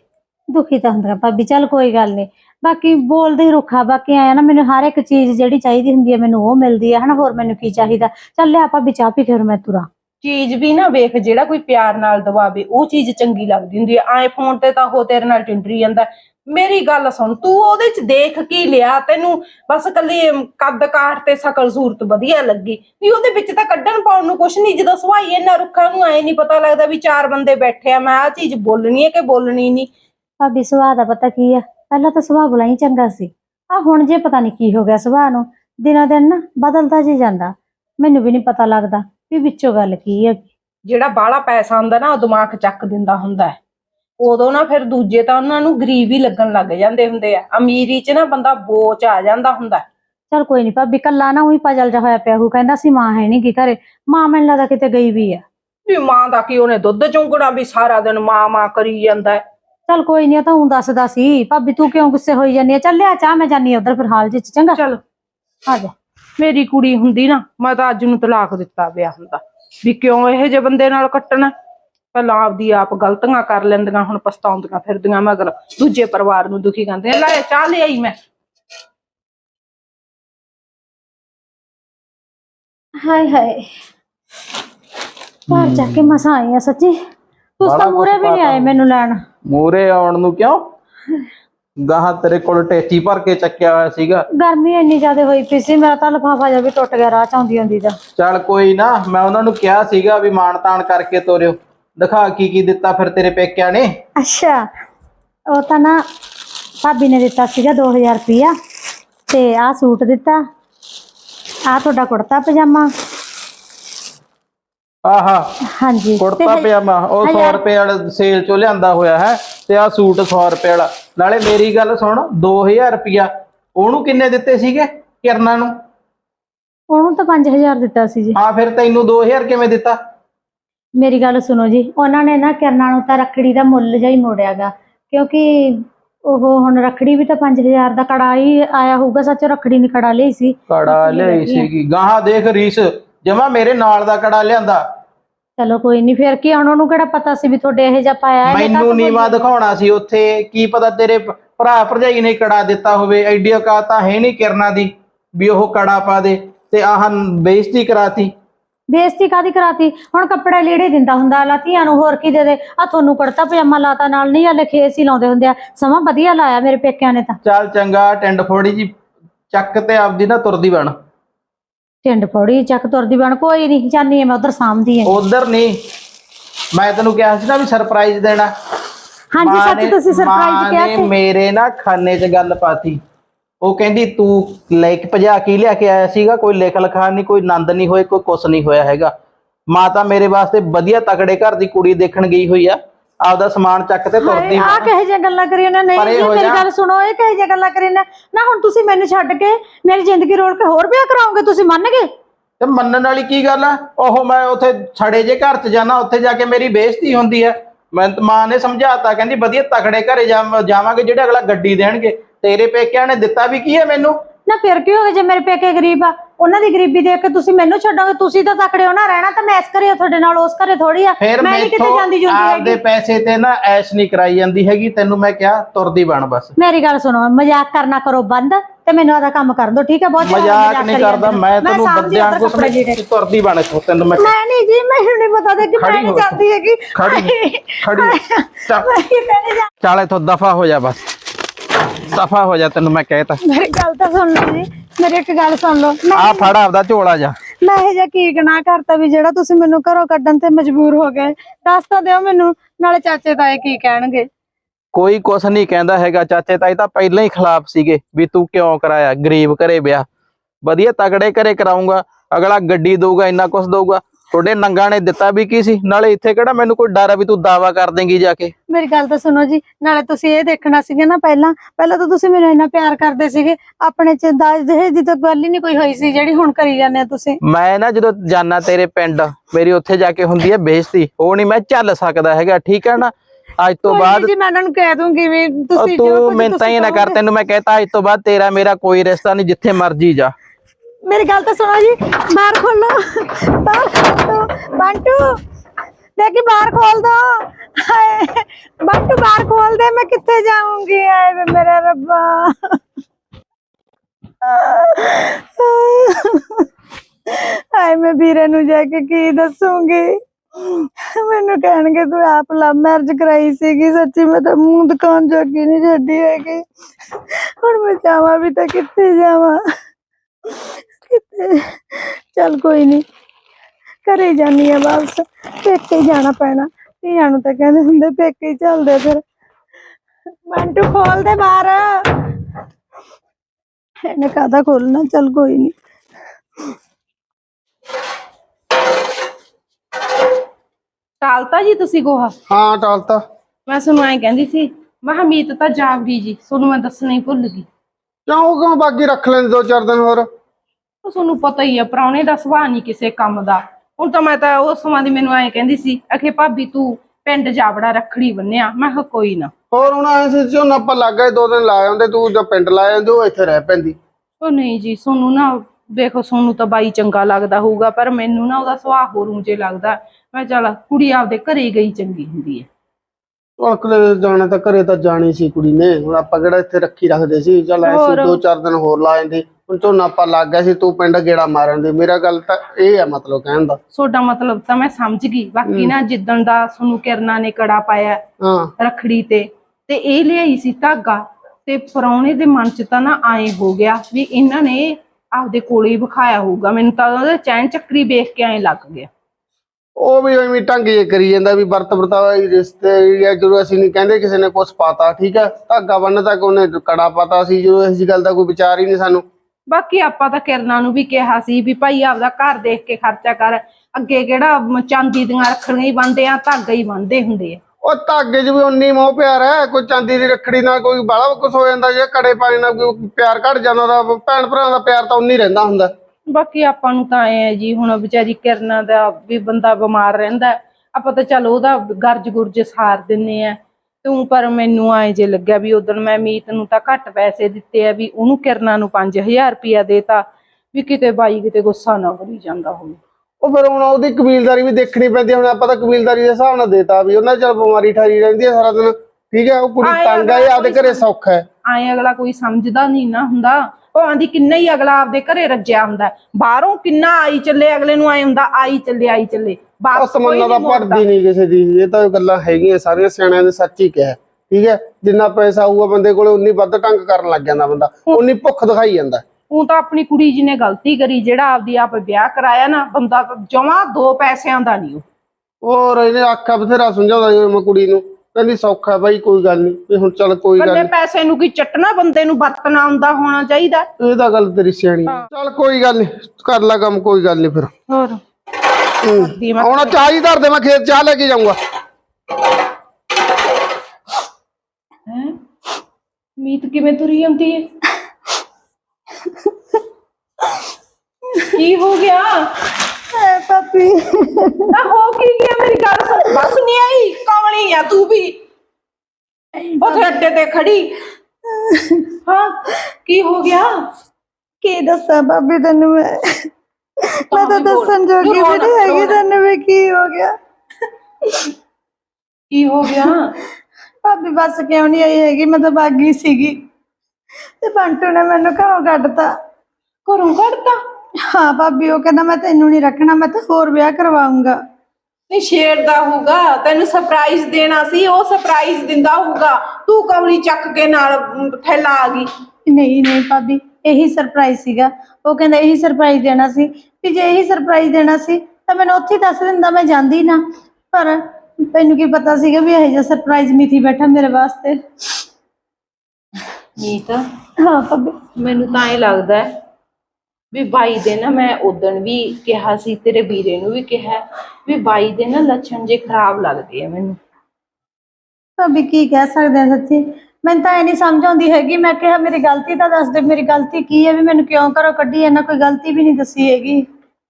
ਦੁਖੀ ਤਾਂ ਹੁੰਦਾ ਭਾਬੀ ਚੱਲ ਕੋਈ ਗੱਲ ਨਹੀਂ ਬਾਕੀ ਬੋਲਦੇ ਹੀ ਰੁੱਖਾ ਬਾਕੀ ਆਇਆ ਨਾ ਮੈਨੂੰ ਹਰ ਇੱਕ ਚੀਜ਼ ਜਿਹੜੀ ਚਾਹੀਦੀ ਹੁੰਦੀ ਹੈ ਮੈਨੂੰ ਉਹ ਮਿਲਦੀ ਹੈ ਹਨਾ ਹੋਰ ਮੈਨੂੰ ਕੀ ਚਾਹੀਦਾ? ਚੱਲ ਲਿਆ ਭਾਬੀ ਚਾਹ ਪੀ ਕੇ ਫਿਰ ਮੈਂ ਤੁਰਾਂ। ਚੀਜ਼ ਵੀ ਨਾ ਵੇਖ ਜਿਹੜਾ ਕੋਈ ਪਿਆਰ ਨਾਲ ਦਵਾਵੇ ਉਹ ਚੀਜ਼ ਚੰਗੀ ਲੱਗਦੀ ਹੁੰਦੀ ਹੈ ਆਏ ਫੋਨ ਤੇ ਤਾਂ ਉਹ ਤੇਰੇ ਨਾਲ ਟਿੰਡਰੀ ਜਾਂਦਾ। ਮੇਰੀ ਗੱਲ ਸੁਣ ਤੂੰ ਉਹਦੇ ਚ ਦੇਖ ਕੀ ਲਿਆ ਤੈਨੂੰ? ਬਸ ਕੱਲੀ ਕੱਦ ਕਾਠ ਤੇ ਸ਼ਕਲ ਸੂਰਤ ਵਧੀਆ ਲੱਗੀ। ਵੀ ਉਹਦੇ ਵਿੱਚ ਤਾਂ ਕੱਢਣ ਪਾਉਣ ਨੂੰ ਕੁਛ ਨਹੀਂ ਜਦੋਂ ਸਵਾਈ ਇਹਨਾਂ ਰੁੱਖਾਂ ਨੂੰ ਐ ਨਹੀਂ ਪਤਾ ਲੱਗਦਾ ਵੀ ਚਾਰ ਬੰਦੇ ਬੈਠੇ ਆ ਮੈਂ ਆ ਚੀਜ਼ ਬੋਲਣੀ ਹੈ ਕਿ ਬੋਲਣੀ ਨਹੀਂ ਭਾਬੀ ਸੁਭਾਅ ਦਾ ਪਤਾ ਕੀ ਆ? ਪਹਿਲਾਂ ਤਾਂ ਸੁਭਾਅ ਬੁਲਾ ਹੀ ਚੰਗਾ ਸੀ। ਆ ਹੁਣ ਜੇ ਪਤਾ ਨਹੀਂ ਕੀ ਹੋ ਗਿਆ ਸੁਭਾਅ ਨੂੰ ਦਿਨੋਂ ਦਿਨ ਨਾ ਬਦਲਦਾ ਜੀ ਜਾਂਦਾ। ਮੈਨੂੰ ਵੀ ਨਹੀਂ ਪਤਾ ਲੱਗਦਾ ਵੀ ਵਿੱਚੋਂ ਗੱਲ ਕੀ ਹੈ ਜਿਹੜਾ ਬਾਹਲਾ ਪੈਸਾ ਹੁੰਦਾ ਨਾ ਉਹ ਦਿਮਾਗ ਚੱਕ ਦਿੰਦਾ ਹੁੰਦਾ ਹੈ। ਉਦੋਂ ਨਾ ਫਿਰ ਦੂਜੇ ਤਾਂ ਉਹਨਾਂ ਨੂੰ ਗਰੀਬ ਹੀ ਲੱਗਣ ਲੱਗ ਜਾਂਦੇ ਹੁੰਦੇ ਆ। ਅਮੀਰੀ 'ਚ ਨਾ ਬੰਦਾ ਬੋਚ ਆ ਜਾਂਦਾ ਹੁੰਦਾ। ਚੱਲ ਕੋਈ ਨਹੀਂ ਭਾਬੀ ਕੱਲਾ ਨਾ ਉਹੀ ਪਜਲ ਜਾ ਹੋਇਆ ਪਿਆ ਉਹ ਕਹਿੰਦਾ ਸੀ ਮਾਂ ਹੈ ਨਹੀਂ ਕੀ ਘਰੇ। ਮਾਂ ਮੈਨੂੰ ਲੱਗਦਾ ਕਿਤੇ ਗਈ ਵੀ ਆ। ਵੀ ਮਾਂ ਦਾ ਕੀ ਉਹਨੇ ਦੁੱਧ ਚੁੰਗਣਾ ਵੀ ਸਾਰਾ ਦਿਨ ਮਾਂ ਮਾਂ ਕਰੀ ਜਾਂਦਾ ਹੈ। ਚੱਲ ਕੋਈ ਨਹੀਂ ਤਾਂ ਉਹ ਦੱਸਦਾ ਸੀ। ਭਾਬੀ ਤੂੰ ਕਿਉਂ ਗੁੱਸੇ ਹੋਈ ਜਾਂਦੀ ਆ? ਚੱਲ ਲਿਆ ਚਾਹ ਮੈਂ ਜਾਨੀ ਉਧਰ ਫਿਰ ਹਾਲ ਜਿੱਚ ਚੰਗਾ? ਚਲ। ਆ ਜਾ। ਮੇਰੀ ਕੁੜੀ ਹੁੰਦੀ ਨਾ ਮੈਂ ਤਾਂ ਅੱਜ ਨੂੰ ਤਲਾਕ ਦਿੱਤਾ ਪਿਆ ਹੁੰਦਾ। ਵੀ ਕਿਉਂ ਇਹੋ ਜਿਹੇ ਬੰਦੇ ਨਾਲ ਕੱਟਣਾ? ਪਹਿਲਾਂ ਆਪਦੀ ਆਪ ਗਲਤੀਆਂ ਕਰ ਲੈਂਦੀਆਂ ਹੁਣ ਪਛਤਾਉਂਦੀਆਂ ਫਿਰਦੀਆਂ ਮਗਰ। ਦੂਜੇ ਪਰਿਵਾਰ ਨੂੰ ਦੁਖੀ ਕਰਦੇ। ਲੈ ਚਾਹ ਲਿਆਈ ਮੈਂ। ਹਾਏ ਹਾਏ। ਘਰ ਜਾ ਕੇ ਮਸਾਂ ਆਈ ਆ ਸੱਚੀ। ਤੁਸੀਂ ਤਾਂ ਮੂਰੇ ਵੀ ਨਹੀਂ ਆਏ ਮੈਨੂੰ ਲੈਣ। ਮੂਰੇ ਆਉਣ ਨੂੰ ਕਿਉਂ? ਗਾਹਾਂ ਤੇਰੇ ਕੋਲ ਟੇਚੀ ਭਰ ਕੇ ਚੱਕਿਆ ਹੋਇਆ ਸੀਗਾ। ਗਰਮੀ ਇੰਨੀ ਜ਼ਿਆਦਾ ਹੋਈ ਪਈ ਸੀ ਮੇਰਾ ਤਾਂ ਲਫਾਫਾ ਜਿਹਾ ਵੀ ਟੁੱਟ ਗਿਆ ਰਾਹ ਚ ਆਉਂਦੀ ਆਉਂਦੀ ਦਾ। ਚੱਲ ਕੋਈ ਨਾ ਮੈਂ ਉਹਨਾਂ ਨੂੰ ਕਿਹਾ ਸੀਗਾ ਵੀ ਮਾਣ ਤਾਣ ਕਰਕੇ ਤੋਰਿਓ। ਦਿਖਾ ਕੀ ਕੀ ਦਿੱਤਾ ਫਿਰ ਤੇਰੇ ਪੇਕਿਆਂ ਨੇ। ਅੱਛਾ ਉਹ ਤਾਂ ਨਾ ਭਾਬੀ ਨੇ ਦਿੱਤਾ ਸੀਗਾ 2000 ਰੁਪਇਆ ਤੇ ਆਹ ਸੂਟ ਦਿੱਤਾ। ਆਹ ਤੁਹਾਡਾ ਕੁੜਤਾ ਪਜਾਮਾ। ਆਹਾ ਹਾਂਜੀ। ਕੁੜਤਾ ਤੇ ਪਜਾਮਾ ਉਹ 100 ਹਜ਼ਾਰ- ਰੁਪਏ ਵਾਲਾ ਸੇਲ ਚੋਂ ਲਿਆਂਦਾ ਹੋਇਆ ਹੈ ਤੇ ਆ ਸੂਟ 100 ਰੁਪਏ ਵਾਲਾ। ਨਾਲੇ ਮੇਰੀ ਗੱਲ ਸੁਣ 2000 ਰੁਪਇਆ ਉਹਨੂੰ ਕਿੰਨੇ ਦਿੱਤੇ ਸੀਗੇ ਕਿਰਨਾ ਨੂੰ? ਉਹਨੂੰ ਤਾਂ 5000 ਦਿੱਤਾ ਸੀ ਜੀ। ਆ ਫਿਰ ਤੈਨੂੰ 2000 ਕਿਵੇਂ ਦਿੱਤਾ? ਮੇਰੀ ਗੱਲ ਸੁਣੋ ਜੀ ਉਹਨਾਂ ਨੇ ਨਾ ਕਿਰਨਾਂ ਨੂੰ ਤਾਂ ਰੱਖੜੀ ਦਾ ਮੁੱਲ ਜਿਹਾ ਹੀ ਮੋੜਿਆਗਾ। ਕਿਉਂਕਿ ਉਹ ਹੁਣ ਰੱਖੜੀ ਵੀ ਤਾਂ 5000 ਦਾ ਕੜਾ ਹੀ ਆਇਆ ਹੋਊਗਾ ਸੱਚ ਰੱਖੜੀ ਨਹੀਂ ਕੜਾ ਲਈ ਸੀ। ਕੜਾ ਲਈ। ਸੀਗੀ। ਗਾਹਾਂ ਦੇਖ ਰੀਸ। ਜਮਾ ਮੇਰੇ ਨਾਲ ਦਾ ਕੜਾ ਲਿਆਂਦਾ। ਚਲੋ ਕੋਈ ਨਹੀਂ ਫਿਰ ਕੀ ਹੁਣ ਉਹਨੂੰ ਕਿਹੜਾ ਪਤਾ ਸੀ ਵੀ ਤੁਹਾਡੇ ਇਹ ਜਿਹਾ ਪਾਇਆ ਹੈ? ਮੈਨੂੰ ਨੀਵਾ ਦਿਖਾਉਣਾ ਸੀ ਉੱਥੇ ਕੀ ਪਤਾ ਤੇਰੇ ਭਰਾ ਭਰਜਾਈ ਨੇ ਕੜਾ ਦਿੱਤਾ ਹੋਵੇ ਐਡੀ ਔਕਾਤ ਤਾਂ ਹੈ ਨਹੀਂ ਕਿਰਨਾ ਦੀ ਵੀ ਉਹ ਕੜਾ ਪਾ ਦੇ ਤੇ ਆਹ ਬੇਇੱਜ਼ਤੀ ਕਰਾਤੀ। ਬੇਇੱਜ਼ਤੀ ਕਾਦੀ ਕਰਾਤੀ? ਹੁਣ ਕੱਪੜੇ ਲੀੜੇ ਦਿੰਦਾ ਹੁੰਦਾ ਲਾ ਧੀਆਂ ਨੂੰ ਹੋਰ ਕੀ ਦੇ ਦੇ? ਆ ਤੁਹਾਨੂੰ ਕੁੜਤਾ ਪਜਾਮਾ ਲਾਤਾ ਨਾਲ ਨਹੀਂ ਹਲੇ ਖੇਸ ਹੀ ਲਾਉਂਦੇ ਹੁੰਦੇ ਆ। ਸਮਾਂ ਵਧੀਆ ਲਾਇਆ ਮੇਰੇ ਪੇਕਿਆਂ ਨੇ ਤਾਂ। ਚੱਲ ਚੰਗਾ ਟਿੰਡ ਫੋੜੀ ਜੀ ਚੱਕ ਤੇ ਆਪਦੀ ਨਾ ਤੁਰਦੀ ਬਣ। ਟਿੰਡ ਪੌੜੀ ਚੱਕ ਤੁਰਦੀ ਬਣ ਕੋਈ ਨਹੀਂ ਜਾਨੀ ਮੈਂ ਉਧਰ ਸਾਂਭਦੀ ਆ। ਉਧਰ ਨਹੀਂ ਮੈਂ ਤੈਨੂੰ ਕਿਹਾ ਸੀ ਨਾ ਵੀ ਸਰਪ੍ਰਾਈਜ਼ ਦੇਣਾ। ਹਾਂਜੀ ਮਾਂ ਸੱਚ ਨੇ- ਤੁਸੀਂ ਮਾਂ ਸਰਪ੍ਰਾਈਜ਼ ਕਿਹਾ ਨੇ ਸੀ। ਮੇਰੇ ਨਾ ਖਾਨੇ 'ਚ ਗੱਲ ਪਾਤੀ। ਉਹ ਕਹਿੰਦੀ ਤੂੰ ਲੈ ਕੇ ਭਜਾ ਕੇ ਲਿਆ ਕੇ ਆਇਆ ਸੀਗਾ ਕੋਈ ਲਿਖ ਲਿਖਾ ਨਹੀਂ ਕੋਈ ਨੰਦ ਨਹੀਂ ਹੋਏ ਕੋਈ ਕੁਛ ਨਹੀਂ ਹੋਇਆ ਹੈਗਾ। ਮਾਂ ਤਾਂ ਮੇਰੇ ਵਾਸਤੇ ਵਧੀਆ ਤਕੜੇ ਘਰ ਦੀ ਕੁੜੀ ਦੇਖਣ ਗਈ ਹੋਈ ਆ। ਆਪਦਾ ਸਮਾਨ ਚੱਕ ਤੇ ਤੁਰਦੀ ਆ। ਕਿਹੋ ਜਿਹੀਆਂ ਗੱਲਾਂ ਕਰੀ ਉਹਨਾਂ ਨੇ ਪਰੇ ਜੀ ਹੋ ਮੇਰੀ ਜਾ। ਗੱਲ ਸੁਣੋ ਇਹ ਕਿਹੋ ਜਿਹੀਆਂ ਗੱਲਾਂ ਕਰੀ ਨਾ ਨਾ ਹੁਣ ਤੁਸੀਂ ਮੈਨੂੰ ਛੱਡ ਕੇ ਮੇਰੀ ਜ਼ਿੰਦਗੀ ਰੋਲ ਕੇ ਹੋਰ ਵਿਆਹ ਕਰਾਓਗੇ ਤੁਸੀਂ ਮੰਨ ਗਏ? ਤੇ ਮੰਨਣ ਵਾਲੀ ਕੀ ਗੱਲ ਆ? ਉਹ ਮੈਂ ਉੱਥੇ ਛੜੇ ਜੇ ਘਰ ਚ ਜਾਣਾ ਉੱਥੇ ਜਾ ਕੇ ਮੇਰੀ ਬੇਇੱਜ਼ਤੀ ਹੁੰਦੀ ਹੈ ਮੈਂ ਤਾਂ ਮਾਂ ਨੇ ਸਮਝਾਤਾ ਕਹਿੰਦੀ ਵਧੀਆ ਤਕੜੇ ਘਰੇ ਜਾਵਾਂ- ਜਾਵਾਂਗੇ ਜਿਹੜੇ ਅਗਲਾ ਗੱਡੀ ਦੇਣਗੇ। ਤੇਰੇ ਪੇਕਿਆਂ ਨੇ ਦਿੱਤਾ ਵੀ ਕੀ ਹੈ ਮੈਨੂੰ? ਨਾ ਫਿਰ ਕੀ ਹੋ ਗਿਆ ਜੇ ਮੇਰੇ ਪੇਕੇ ਗਰੀਬ ਆ? ਉਹਨਾਂ ਦੀ ਗਰੀਬੀ ਦੇਖ ਕੇ ਤੁਸੀਂ ਮੈਨੂੰ ਛੱਡੋਗੇ ਤੁਸੀਂ ਤਾਂ ਤਕੜੇ ਹੋ ਨਾ ਰਹਿਣਾ ਤਾਂ ਮੈਂ ਇਸ ਘਰੇ ਤੁਹਾਡੇ ਨਾਲ ਉਸ ਘਰੇ ਥੋੜੀ ਆ। ਫਿਰ ਮੈਂ ਨਹੀਂ ਕਿਤੇ ਮੈਥੋਂ ਜਾਂਦੀ ਜੁੰਦੀ ਆਪਦੇ ਹੈਗੀ। ਪੈਸੇ ਤੇ ਨਾ ਐਸ਼ ਨਹੀਂ ਕਰਾਈ ਜਾਂਦੀ ਹੈਗੀ ਤੈਨੂੰ ਮੈਂ ਕਿਹਾ ਤੁਰਦੀ ਬਣ ਬਸ। ਮੇਰੀ ਗੱਲ ਸੁਣੋ ਮਜ਼ਾਕ ਕਰਨਾ ਕਰੋ ਬੰਦ ਤੇ ਮੈਨੂੰ ਆਦਾ ਕੰਮ ਕਰਨ ਦਿਓ ਠੀਕ ਹੈ? ਬਹੁਤ ਜ਼ਿਆਦਾ ਮਜ਼ਾਕ ਨਹੀਂ ਕਰੀ ਕਰਦਾ ਜਾਂਦੇ ਹੋ। ਮੈਂ ਤੈਨੂੰ ਬੱਦਿਆਂ ਉੱਧਰ ਕੁਛ ਕੱਪੜੇ ਲੀੜੇ। ਨਹੀਂ ਤੁਰਦੀ ਬਣ ਇੱਥੋਂ, ਤੈਨੂੰ ਮੈਂ ਮੈਂ ਨਹੀਂ ਜੀ ਮੈਨੂੰ ਨਹੀਂ ਪਤਾ ਦੇ ਕਿ ਮੈਂ ਖੜੀ ਨਹੀਂ ਹੋ। ਜਾਂਦੀ ਹੈਗੀ। ਖੜੀ ਖੜੀ ਚੱਲ। ਮੈਂ ਕਿਤੇ ਨਹੀਂ ਜਾ ਚੱਲ ਇੱਥੋਂ ਦਫਾ ਹੋ ਜਾ ਬਸ। ਦਫਾ ਹੋ ਜਾ ਤੈਨੂੰ ਮੈਂ ਕਹਿਤਾ ਮੇਰੀ ਗੱਲ ਤਾਂ ਸੁਣ ਲਓ ਜੀ। ਮੇਰੀ ਇੱਕ ਗੱਲ ਸੁਣ ਲਓ। ਮੈਂ ਆ ਫੜ ਆਪਦਾ ਝੋਲਾ ਜਾ। ਮੈਂ ਇਹ ਜਿਹਾ ਕੀ ਗੁਨਾਹ ਕਰਤਾ ਵੀ ਜਿਹੜਾ ਤੁਸੀਂ ਮੈਨੂੰ ਘਰੋਂ ਕੱਢਣ ਤੇ ਮਜਬੂਰ ਹੋ ਗਏ। ਦੱਸ ਤਾਂ ਦਿਓ ਮੈਨੂੰ ਨਾਲੇ ਚਾਚੇ ਤਾਏ ਕੀ ਕਹਿਣਗੇ। ਕੋਈ ਕੁਛ ਨਹੀਂ ਕਹਿੰਦਾ ਹੈਗਾ ਚਾਚੇ ਤਾਈ ਤਾਂ ਪਹਿਲਾਂ ਹੀ ਖਿਲਾਫ ਸੀਗੇ ਵੀ ਤੂੰ ਕਿਉਂ ਕਰਾਇਆ ਗਰੀਬ ਘਰੇ ਵਿਆਹ। ਵਧੀਆ ਤਗੜੇ ਘਰੇ ਕਰਾਉਂਗਾ ਅਗਲਾ ਗੱਡੀ ਦਊਗਾ ਇੰਨਾ ਕੁਛ ਦਊਗਾ। ਤੁਹਾਡੇ ਨੰਗਾ ਨੇ ਦਿੱਤਾ ਵੀ ਕੀ ਸੀ? ਨਾਲੇ ਇੱਥੇ ਕਿਹੜਾ ਮੈਨੂੰ ਕੋਈ ਡਰ ਆ ਵੀ ਤੂੰ ਦਾਵਾ ਕਰ ਦੇਂਗੀ ਜਾ ਕੇ? ਮੇਰੀ ਗੱਲ ਤਾਂ ਸੁਣੋ ਜੀ ਨਾਲੇ ਤੁਸੀਂ ਇਹ ਦੇਖਣਾ ਸੀਗਾ ਨਾ ਪਹਿਲਾਂ ਪਹਿਲਾਂ ਤਾਂ ਤੁਸੀਂ ਮੈਨੂੰ ਇੰਨਾ ਪਿਆਰ ਕਰਦੇ ਸੀਗੇ ਆਪਣੇ ਚ ਦਾਜ ਦਹੇਜ ਦੀ ਤਾਂ ਗੱਲ ਹੀ ਨਹੀਂ ਕੋਈ ਹੋਈ ਸੀ ਜਿਹੜੀ ਹੁਣ ਕਰੀ ਜਾਂਦੇ ਆ ਤੁਸੀਂ। ਮੈਂ ਨਾ ਜਦੋਂ ਜਾਣਾ ਤੇਰੇ ਪਿੰਡ ਮੇਰੀ ਉੱਥੇ ਜਾ ਕੇ ਹੁੰਦੀ ਹੈ ਬੇਇੱਜ਼ਤੀ ਉਹ ਨਹੀਂ ਮੈਂ ਚੱਲ ਸਕਦਾ ਹੈਗਾ ਠੀਕ ਹੈ ਨਾ? ਅੱਜ ਤੋਂ ਬਾਅਦ ਜੀ ਮੈਂ ਉਹਨਾਂ ਨੂੰ ਕਹਿ ਦੂੰਗੀ ਵੀ ਤੁਸੀਂ ਜੋ ਤੂੰ ਮਿੰਤਾ ਹੀ ਨਾ ਕਰ। ਤੈਨੂੰ ਮੈਂ ਕਹਤਾ ਅੱਜ ਤੋਂ ਬਾਅਦ ਤੇਰਾ ਮੇਰਾ ਕੋਈ ਰਿਸ਼ਤਾ ਨਹੀਂ ਜਿੱਥੇ ਮਰਜ਼ੀ ਜਾ। ਮੇਰੀ ਗੱਲ ਤਾਂ ਸੁਣੋ ਜੀ ਬਾਹਰ ਖੋਲੋ ਬਾਹਰ ਖੋਲੋ ਬੰਟੂ, ਦੇਖੀ ਬਾਹਰ ਖੋਲ ਦੋ। ਬੰਟੂ ਬਾਹਰ ਖੋਲ ਦੇ, ਮੈਂ ਕਿੱਥੇ ਜਾਊਂਗੀ? ਹਾਏ ਵੇ ਮੇਰਾ ਰੱਬਾ। ਹਾਏ, ਮੈਂ ਵੀਰੇ ਨੂੰ ਜਾ ਕੇ ਕੀ ਦੱਸੂਗੀ? ਮੈਨੂੰ ਕਹਿਣਗੇ, ਤੂੰ ਆਪ ਲਵ ਮੈਰਿਜ ਕਰਾਈ ਸੀਗੀ, ਸੱਚੀ ਮੈਂ ਤਾਂ ਮੂੰਹ ਦੁਕਾਨ ਜੋਗੀ ਨਹੀਂ ਛੱਡੀ ਹੈਗੀ। ਹੁਣ ਮੈਂ ਜਾਵਾਂ ਵੀ ਤਾਂ ਕਿੱਥੇ ਜਾਵਾਂ? ਚੱਲ ਕੋਈ ਨਹੀਂ ਘਰੇ ਜਾਨੀ ਆ ਵਾਪਸ। ਪੇਕੇ ਜਾਣਾ ਪੈਣਾ। ਧੀਆਂ ਨੂੰ ਤਾਂ ਕਹਿੰਦੇ ਹੁੰਦੇ ਪੇਕੇ ਹੀ ਚੱਲਦੇ ਫਿਰ। ਮੰਟੂ ਖੋਲ ਦੇ ਬਾਹਰ। ਇਹਨੇ ਕਾਹਦਾ ਖੋਲਣਾ? ਚੱਲ ਕੋਈ ਨਹੀਂ ਟਾਲਤਾ ਜੀ ਤੁਸੀਂ ਗੋਹਾ? ਹਾਂ ਟਾਲਤਾ। ਮੈਂ ਤੁਹਾਨੂੰ ਐਂ ਕਹਿੰਦੀ ਸੀ ਮੈਂ ਕਿਹਾ ਮੀਤ ਤਾਂ ਜਾਵੜੀ ਜੀ। ਤੁਹਾਨੂੰ ਮੈਂ ਦੱਸਣਾ ਹੀ ਭੁੱਲ ਗਈ। ਕਿਉਂ? ਕਿਉਂ ਬਾਕੀ ਰੱਖ ਲੈਂਦੇ ਦੋ ਚਾਰ ਦਿਨ ਹੋਰ? ਤੁਹਾਨੂੰ ਪਤਾ ਹੀ ਆ ਪ੍ਰਾਹੁਣੇ ਦਾ ਸੁਭਾਅ ਨਹੀਂ ਕਿਸੇ ਕੰਮ ਦਾ। ਹੁਣ ਤਾਂ ਮੈਂ ਤਾਂ ਉਸ ਸਮਾਂ ਦੀ ਮੈਨੂੰ ਐਂ ਕਹਿੰਦੀ ਸੀ ਅਖੇ ਭਾਬੀ ਤੂੰ ਪਿੰਡ ਜਾਵੜਾ ਰੱਖੜੀ ਬੰਨਿਆ ਮੈਂ ਕਿਹਾ ਕੋਈ ਨਾ। ਹੋਰ ਹੁਣ ਐ ਸੀ ਝੋਨਾ ਆਪਾਂ ਲੱਗ ਗਏ ਦੋ ਦਿਨ ਲਾਏ ਹੁੰਦੇ ਤੂੰ ਜੋ ਪਿੰਡ ਲਾਏ ਹੁੰਦੇ ਉਹ ਇੱਥੇ ਰਹਿ ਪੈਂਦੀ। ਉਹ ਨਹੀਂ ਜੀ ਸੋਨੂੰ ਨਾ ਵੇਖੋ ਸੋਨੂੰ ਤਾਂ ਬਾਈ ਚੰਗਾ ਲੱਗਦਾ ਹੋਊਗਾ ਪਰ ਮੈਨੂੰ ਨਾ ਉਹਦਾ ਸੁਭਾਅ ਹੋਰ ਉਂਝੇ ਲੱਗਦਾ। ਮੈਂ ਚੱਲ ਕੁੜੀ ਆਪਦੇ ਘਰੇ ਗਈ ਚੰਗੀ ਹੁੰਦੀ ਹੈ। ਉਹ ਅਕਲੇ ਜਾਣਾ ਤਾਂ ਘਰੇ ਤਾਂ ਜਾਣੀ ਸੀ ਕੁੜੀ ਨੇ ਹੁਣ ਆਪਾਂ ਕਿਹੜਾ ਇੱਥੇ ਰੱਖੀ ਰੱਖਦੇ ਸੀ ਚੱਲ ਐ ਸੀ ਹੋਰ। ਦੋ ਚਾਰ ਦਿਨ ਹੋਰ ਲਾ ਜਾਂਦੀ। ਹੁਣ ਝੋਨਾ ਆਪਾਂ ਲੱਗ ਗਏ ਸੀ ਤੂੰ ਪਿੰਡ ਗੇੜਾ ਮਾਰਨ ਦੀ। ਮੇਰਾ ਗੱਲ ਤਾਂ ਇਹ ਆ ਮਤਲਬ ਕਹਿਣ ਦਾ। ਤੁਹਾਡਾ ਮਤਲਬ ਤਾਂ ਮੈਂ ਸਮਝ ਗਈ। ਬਾਕੀ ਨਾ ਜਿੱਦਣ ਦਾ ਸੋਨੂੰ ਕਿਰਨਾ ਨੇ ਕੜਾ ਪਾਇਆ ਹਾਂ। ਰਖੜੀ ਤੇ ਤੇ ਇਹ ਲਿਆਈ ਸੀ ਧਾਗਾ ਤੇ ਪਰੌਣੇ ਦੇ ਮਨ ਚ ਤਾਂ ਨਾ ਆਏ ਹੋ ਗਿਆ ਵੀ ਇਹਨਾਂ ਨੇ ਆਪਦੇ ਕੋਲੇ ਹੀ ਵਿਖਾਇਆ ਹੋਊਗਾ। ਮੈਨੂੰ ਤਾਂ ਉਹਦਾ ਚੈਨ ਚੱਕਰੀ ਵੇਖ ਕੇ ਐਂ ਲੱਗ ਗਿਆ। ਉਹ ਵੀ ਐਵੇਂ ਢੰਗ ਜੇ ਕਰੀ ਜਾਂਦਾ ਵੀ ਵਰਤ ਵਰਤਾਵਾ ਹੀ ਰਿਸ਼ਤੇ ਜਾਂ ਜਦੋਂ ਅਸੀਂ ਨਹੀਂ ਕਹਿੰਦੇ ਕਿਸੇ ਨੇ ਕੁਛ ਪਾਤਾ ਠੀਕ ਹੈ ਧਾਗਾ ਬੰਨ ਤੱਕ ਉਹਨੇ ਕੜਾ ਪਤਾ ਸੀ ਜਦੋਂ ਇਸ ਗੱਲ ਦਾ ਕੋਈ ਵਿਚਾਰ ਹੀ ਨਹੀਂ ਸਾਨੂੰ। ਬਾਕੀ ਆਪਾਂ ਤਾਂ ਕਿਰਨਾ ਨੂੰ ਵੀ ਕਿਹਾ ਸੀ ਵੀ ਭਾਈ ਆਪਦਾ ਘਰ ਦੇਖ ਕੇ ਖਰਚਾ ਕਰ। ਅੱਗੇ ਕਿਹੜਾ ਚਾਂਦੀ ਦੀਆਂ ਰੱਖੜੀਆਂ ਹੀ ਬੰਦੇ ਆ ਧਾਗਾ ਹੀ ਬੰਦੇ ਹੁੰਦੇ ਆ। ਉਹ ਧਾਗੇ 'ਚ ਵੀ ਉਨੀ ਮੋਹ ਪਿਆਰ ਹੈ ਕੋਈ ਚਾਂਦੀ ਦੀ ਰੱਖੜੀ ਨਾਲ ਕੋਈ ਬਾਲਾ ਕੁਛ ਹੋ ਜਾਂਦਾ ਜੇ ਕੜੇ ਪਾਣੀ ਨਾਲ ਕੋਈ ਪਿਆਰ ਘਟ ਜਾਂਦਾ ਦਾ ਭੈਣ ਭਰਾਵਾਂ ਦਾ ਪਿਆਰ ਤਾਂ ਉਨੀ ਰਹਿੰਦਾ ਹੁੰਦਾ। ਬਾਕੀ ਆਪਾਂ ਨੂੰ ਤਾਂ ਐ ਜੀ ਹੁਣ ਵਿਚਾਰੀ ਕਿਰਨਾ ਦਾ ਵੀ ਬੰਦਾ ਬਿਮਾਰ ਰਹਿੰਦਾ। ਆਪਾਂ ਤਾਂ ਚੱਲ ਉਹਦਾ ਗਰਜ ਗੁਰਜ ਸਾਰ ਦਿੰਨੇ ਆ। ਤੂੰ ਪਰ ਮੈਨੂੰ ਐ ਜੇ ਲੱਗਿਆ ਵੀ ਉਦੋਂ ਮੈਂ ਮੀਤ ਨੂੰ ਤਾਂ ਘੱਟ ਪੈਸੇ ਦਿੱਤੇ ਆ ਵੀ ਉਹਨੂੰ ਕਿਰਨਾ ਨੂੰ 5000 ਰੁਪਇਆ ਦੇਤਾ ਵੀ ਕਿਤੇ ਬਾਈ ਕਿਤੇ ਗੁੱਸਾ ਨਾ ਕਰੀ ਜਾਂਦਾ ਹੋਵੇ ਉਹ ਫਿਰ ਹੁਣ ਉਹਦੀ ਕਬੀਲਦਾਰੀ ਵੀ ਦੇਖਣੀ ਪੈਂਦੀ। ਹੁਣ ਆਪਾਂ ਤਾਂ ਕਬੀਲਦਾਰੀ ਦੇ ਹਿਸਾਬ ਨਾਲ ਦੇਤਾ ਵੀ ਉਹਨਾਂ ਚੱਲ ਬਿਮਾਰੀ ਠਾਰੀ ਰਹਿੰਦੀ ਹੈ ਸਾਰਾ ਦਿਨ ਠੀਕ ਹੈ ਉਹ ਕੁੜੀ ਆਏਂ ਤੰਗ ਅਗਲਾ ਆਪਦੇ ਘਰੇ ਸੌਖ ਹੈ ਐ ਅਗਲਾ ਕੋਈ ਸਮਝਦਾ ਨਹੀਂ ਨਾ ਹੁੰਦਾ ਉਹ ਆਂਦੀ ਕਿੰਨਾ ਹੀ ਅਗਲਾ ਆਪਦੇ ਘਰੇ ਰੱਜਿਆ ਹੁੰਦਾ। ਬਾਹਰੋਂ ਕਿੰਨਾ ਆਈ ਚੱਲੇ ਅਗਲੇ ਨੂੰ ਆਏ ਹੁੰਦਾ ਆਈ ਚੱਲੇ ਆਈ ਚੱਲੇ ਵਾਪਸ ਕੋਈ ਤਮੰਨਾ ਦਾ ਨਹੀਂ ਮੋੜਦਾ। ਭਰਦੀ ਨਹੀਂ ਕਿਸੇ ਦੀ ਇਹ ਤਾਂ ਗੱਲਾਂ ਹੈਗੀਆਂ ਸਾਰੀਆਂ ਸਿਆਣਿਆਂ ਨੇ ਸੱਚ ਹੀ ਕਿਹਾ ਠੀਕ ਹੈ? ਜਿੰਨਾ ਪੈਸਾ ਆਊਗਾ ਬੰਦੇ ਕੋਲੇ ਉਨੀ ਵੱਧ ਢੰਗ ਕਰਨ ਲੱਗ ਜਾਂਦਾ ਬੰਦਾ ਉਨੀ ਭੁੱਖ ਦਿਖਾਈ ਜਾਂਦਾ। ਉਹ ਤਾਂ ਆਪਣੀ ਕੁੜੀ ਜੀ ਨੇ ਗਲਤੀ ਕਰੀ ਜਿਹੜਾ ਆਪਦੀ ਆਪ ਵਿਆਹ ਕਰਾਇਆ ਨਾ ਬੰਦਾ ਤਾਂ ਜਮਾ ਦੋ ਪੈਸਿਆਂ ਦਾ ਨਹੀਂ ਉਹ। ਇਹਨੇ ਆਖਿਆ ਬਥੇਰਾ ਸਮਝਾਉਂਦਾ ਜਿਵੇਂ ਮੈਂ ਕੁੜੀ ਨੂੰ ਕਹਿੰਦੀ ਸੌਖਾ ਬਾਈ ਕੋਈ ਗੱਲ ਨਹੀਂ ਵੀ ਹੁਣ ਚੱਲ ਕੋਈ ਗੱਲ ਕੱਲੇ। ਪੈਸੇ ਨੂੰ ਕੀ ਚੱਟਣਾ ਬੰਦੇ ਨੂੰ ਵਰਤਣਾ ਆਉਂਦਾ ਹੋਣਾ ਚਾਹੀਦਾ। ਇਹ ਤਾਂ ਗੱਲ ਤੇਰੀ ਸਿਆਣੀ ਹੈ। ਚੱਲ ਕੋਈ ਗੱਲ ਨਹੀਂ ਕਰ ਲੈ ਕੰਮ ਕੋਈ ਗੱਲ ਨਹੀਂ ਫਿਰ। ਹੋਰ? ਹੁਣ ਚਾਹ ਹੀ ਧਰ ਦੇ ਮੈਂ ਖੇਤ ਚਾਹ ਲੈ ਕੇ ਜਾਊਂਗਾ। ਹੈਂ? ਮੀਤ ਕਿਵੇਂ ਤੁਰੀ ਆਉਂਦੀ ਕੀ ਹੋ ਗਿਆ? ਐ ਪਾਪੀ ਨਾ ਹੋ ਕੀ ਗਿਆ ਮੇਰੀ ਗੱਲ ਸੁਣ। ਬਸ ਨਹੀਂ ਆਈ ਕਮਲੀ ਆ ਤੂੰ ਵੀ। ਉੱਥੇ ਅੱਡੇ ਤੇ ਖੜੀ। ਹਾਂ ਕੀ ਹੋ ਗਿਆ? ਕੀ ਦੱਸਾਂ ਭਾਬੀ ਤੈਨੂੰ ਮੈਂ? ਮੈਂ ਤਾਂ। ਦੱਸਣ ਜੋਗੀ ਵੀ ਨਹੀਂ ਹੈਗੀ। ਤੈਨੂੰ ਵੀ ਕੀ ਹੋ ਗਿਆ। ਕੀ ਹੋ ਗਿਆ? ਭਾਬੀ ਬੱਸ ਕਿਉਂ ਨਹੀਂ ਆਈ ਹੈਗੀ? ਮੈਂ ਤਾਂ ਬਾਗੀ ਸੀਗੀ। ਤੇ ਬੰਟੂ ਨੇ ਮੈਨੂੰ ਘਰੋਂ ਕੱਢਤਾ। ਘਰੋਂ ਕੱਢਤਾ? ਹਾਂ ਭਾਬੀ ਉਹ ਕਹਿੰਦਾ ਮੈਂ ਤੈਨੂੰ ਨਹੀਂ ਰੱਖਣਾ ਮੈਂ ਤਾਂ ਹੋਰ ਵਿਆਹ ਕਰਵਾਉਂਗਾ। ਨਹੀਂ ਸ਼ੇਰ ਦਾ ਹੋਊਗਾ। ਤੈਨੂੰ ਸਰਪ੍ਰਾਈਜ਼ ਦੇਣਾ ਸੀ ਉਹ ਸਰਪ੍ਰਾਈਜ਼ ਦਿੰਦਾ ਹੋਊਗਾ। ਤੂੰ ਕਮਲੀ ਚੱਕ ਕੇ ਨਾਲ ਥੈਲਾ ਆ ਗਈ। ਨਹੀਂ ਨਹੀਂ ਭਾਬੀ ਇਹੀ ਸਰਪ੍ਰਾਈਜ਼ ਸੀਗਾ। ਉਹ ਕਹਿੰਦਾ ਇਹੀ ਸਰਪ੍ਰਾਈਜ਼ ਦੇਣਾ ਸੀ। ਕਿ ਜੇ ਇਹੀ ਸਰਪ੍ਰਾਈਜ਼ ਦੇਣਾ ਸੀ ਤਾਂ ਮੈਨੂੰ ਉੱਥੇ ਹੀ ਦੱਸ ਦਿੰਦਾ ਮੈਂ ਜਾਂਦੀ ਨਾ। ਪਰ ਤੈਨੂੰ ਕੀ ਪਤਾ ਸੀਗਾ ਵੀ ਇਹ ਜਿਹਾ ਸਰਪ੍ਰਾਈਜ਼ ਮਿੱਥੀ ਬੈਠਾ ਮੇਰੇ ਵਾਸਤੇ। ਮੀਤ ਹਾਂ ਭਾਬੀ। ਮੈਨੂੰ ਤਾਂ ਇਹ ਲੱਗਦਾ ਹੈ ਵੀ ਬਾਈ ਦੇ ਨਾ ਮੈਂ ਉਦਣ ਵੀ ਕਿਹਾ ਸੀ ਤੇਰੇ ਵੀਰੇ ਨੂੰ ਵੀ ਕਿਹਾ ਵੀ ਬਾਈ ਦੇ ਨਾ ਲੱਛਣ ਜੇ ਖਰਾਬ ਲੱਗਦੇ ਆ ਮੈਨੂੰ। ਭਾਬੀ ਕੀ ਕਹਿ ਸਕਦੇ ਆ ਸੱਚੀ? ਮੈਨੂੰ ਤਾਂ ਇਹ ਨਹੀਂ ਸਮਝ ਆਉਂਦੀ ਹੈਗੀ। ਮੈਂ ਕਿਹਾ ਮੇਰੀ ਗਲਤੀ ਤਾਂ ਦੱਸ ਦੇ। ਮੇਰੀ ਗਲਤੀ ਕੀ ਹੈ ਵੀ ਮੈਨੂੰ ਕਿਉਂ ਘਰੋਂ ਕੱਢੀ? ਇਹਨਾਂ ਕੋਈ ਗਲਤੀ ਵੀ ਨਹੀਂ ਦੱਸੀ ਹੈਗੀ।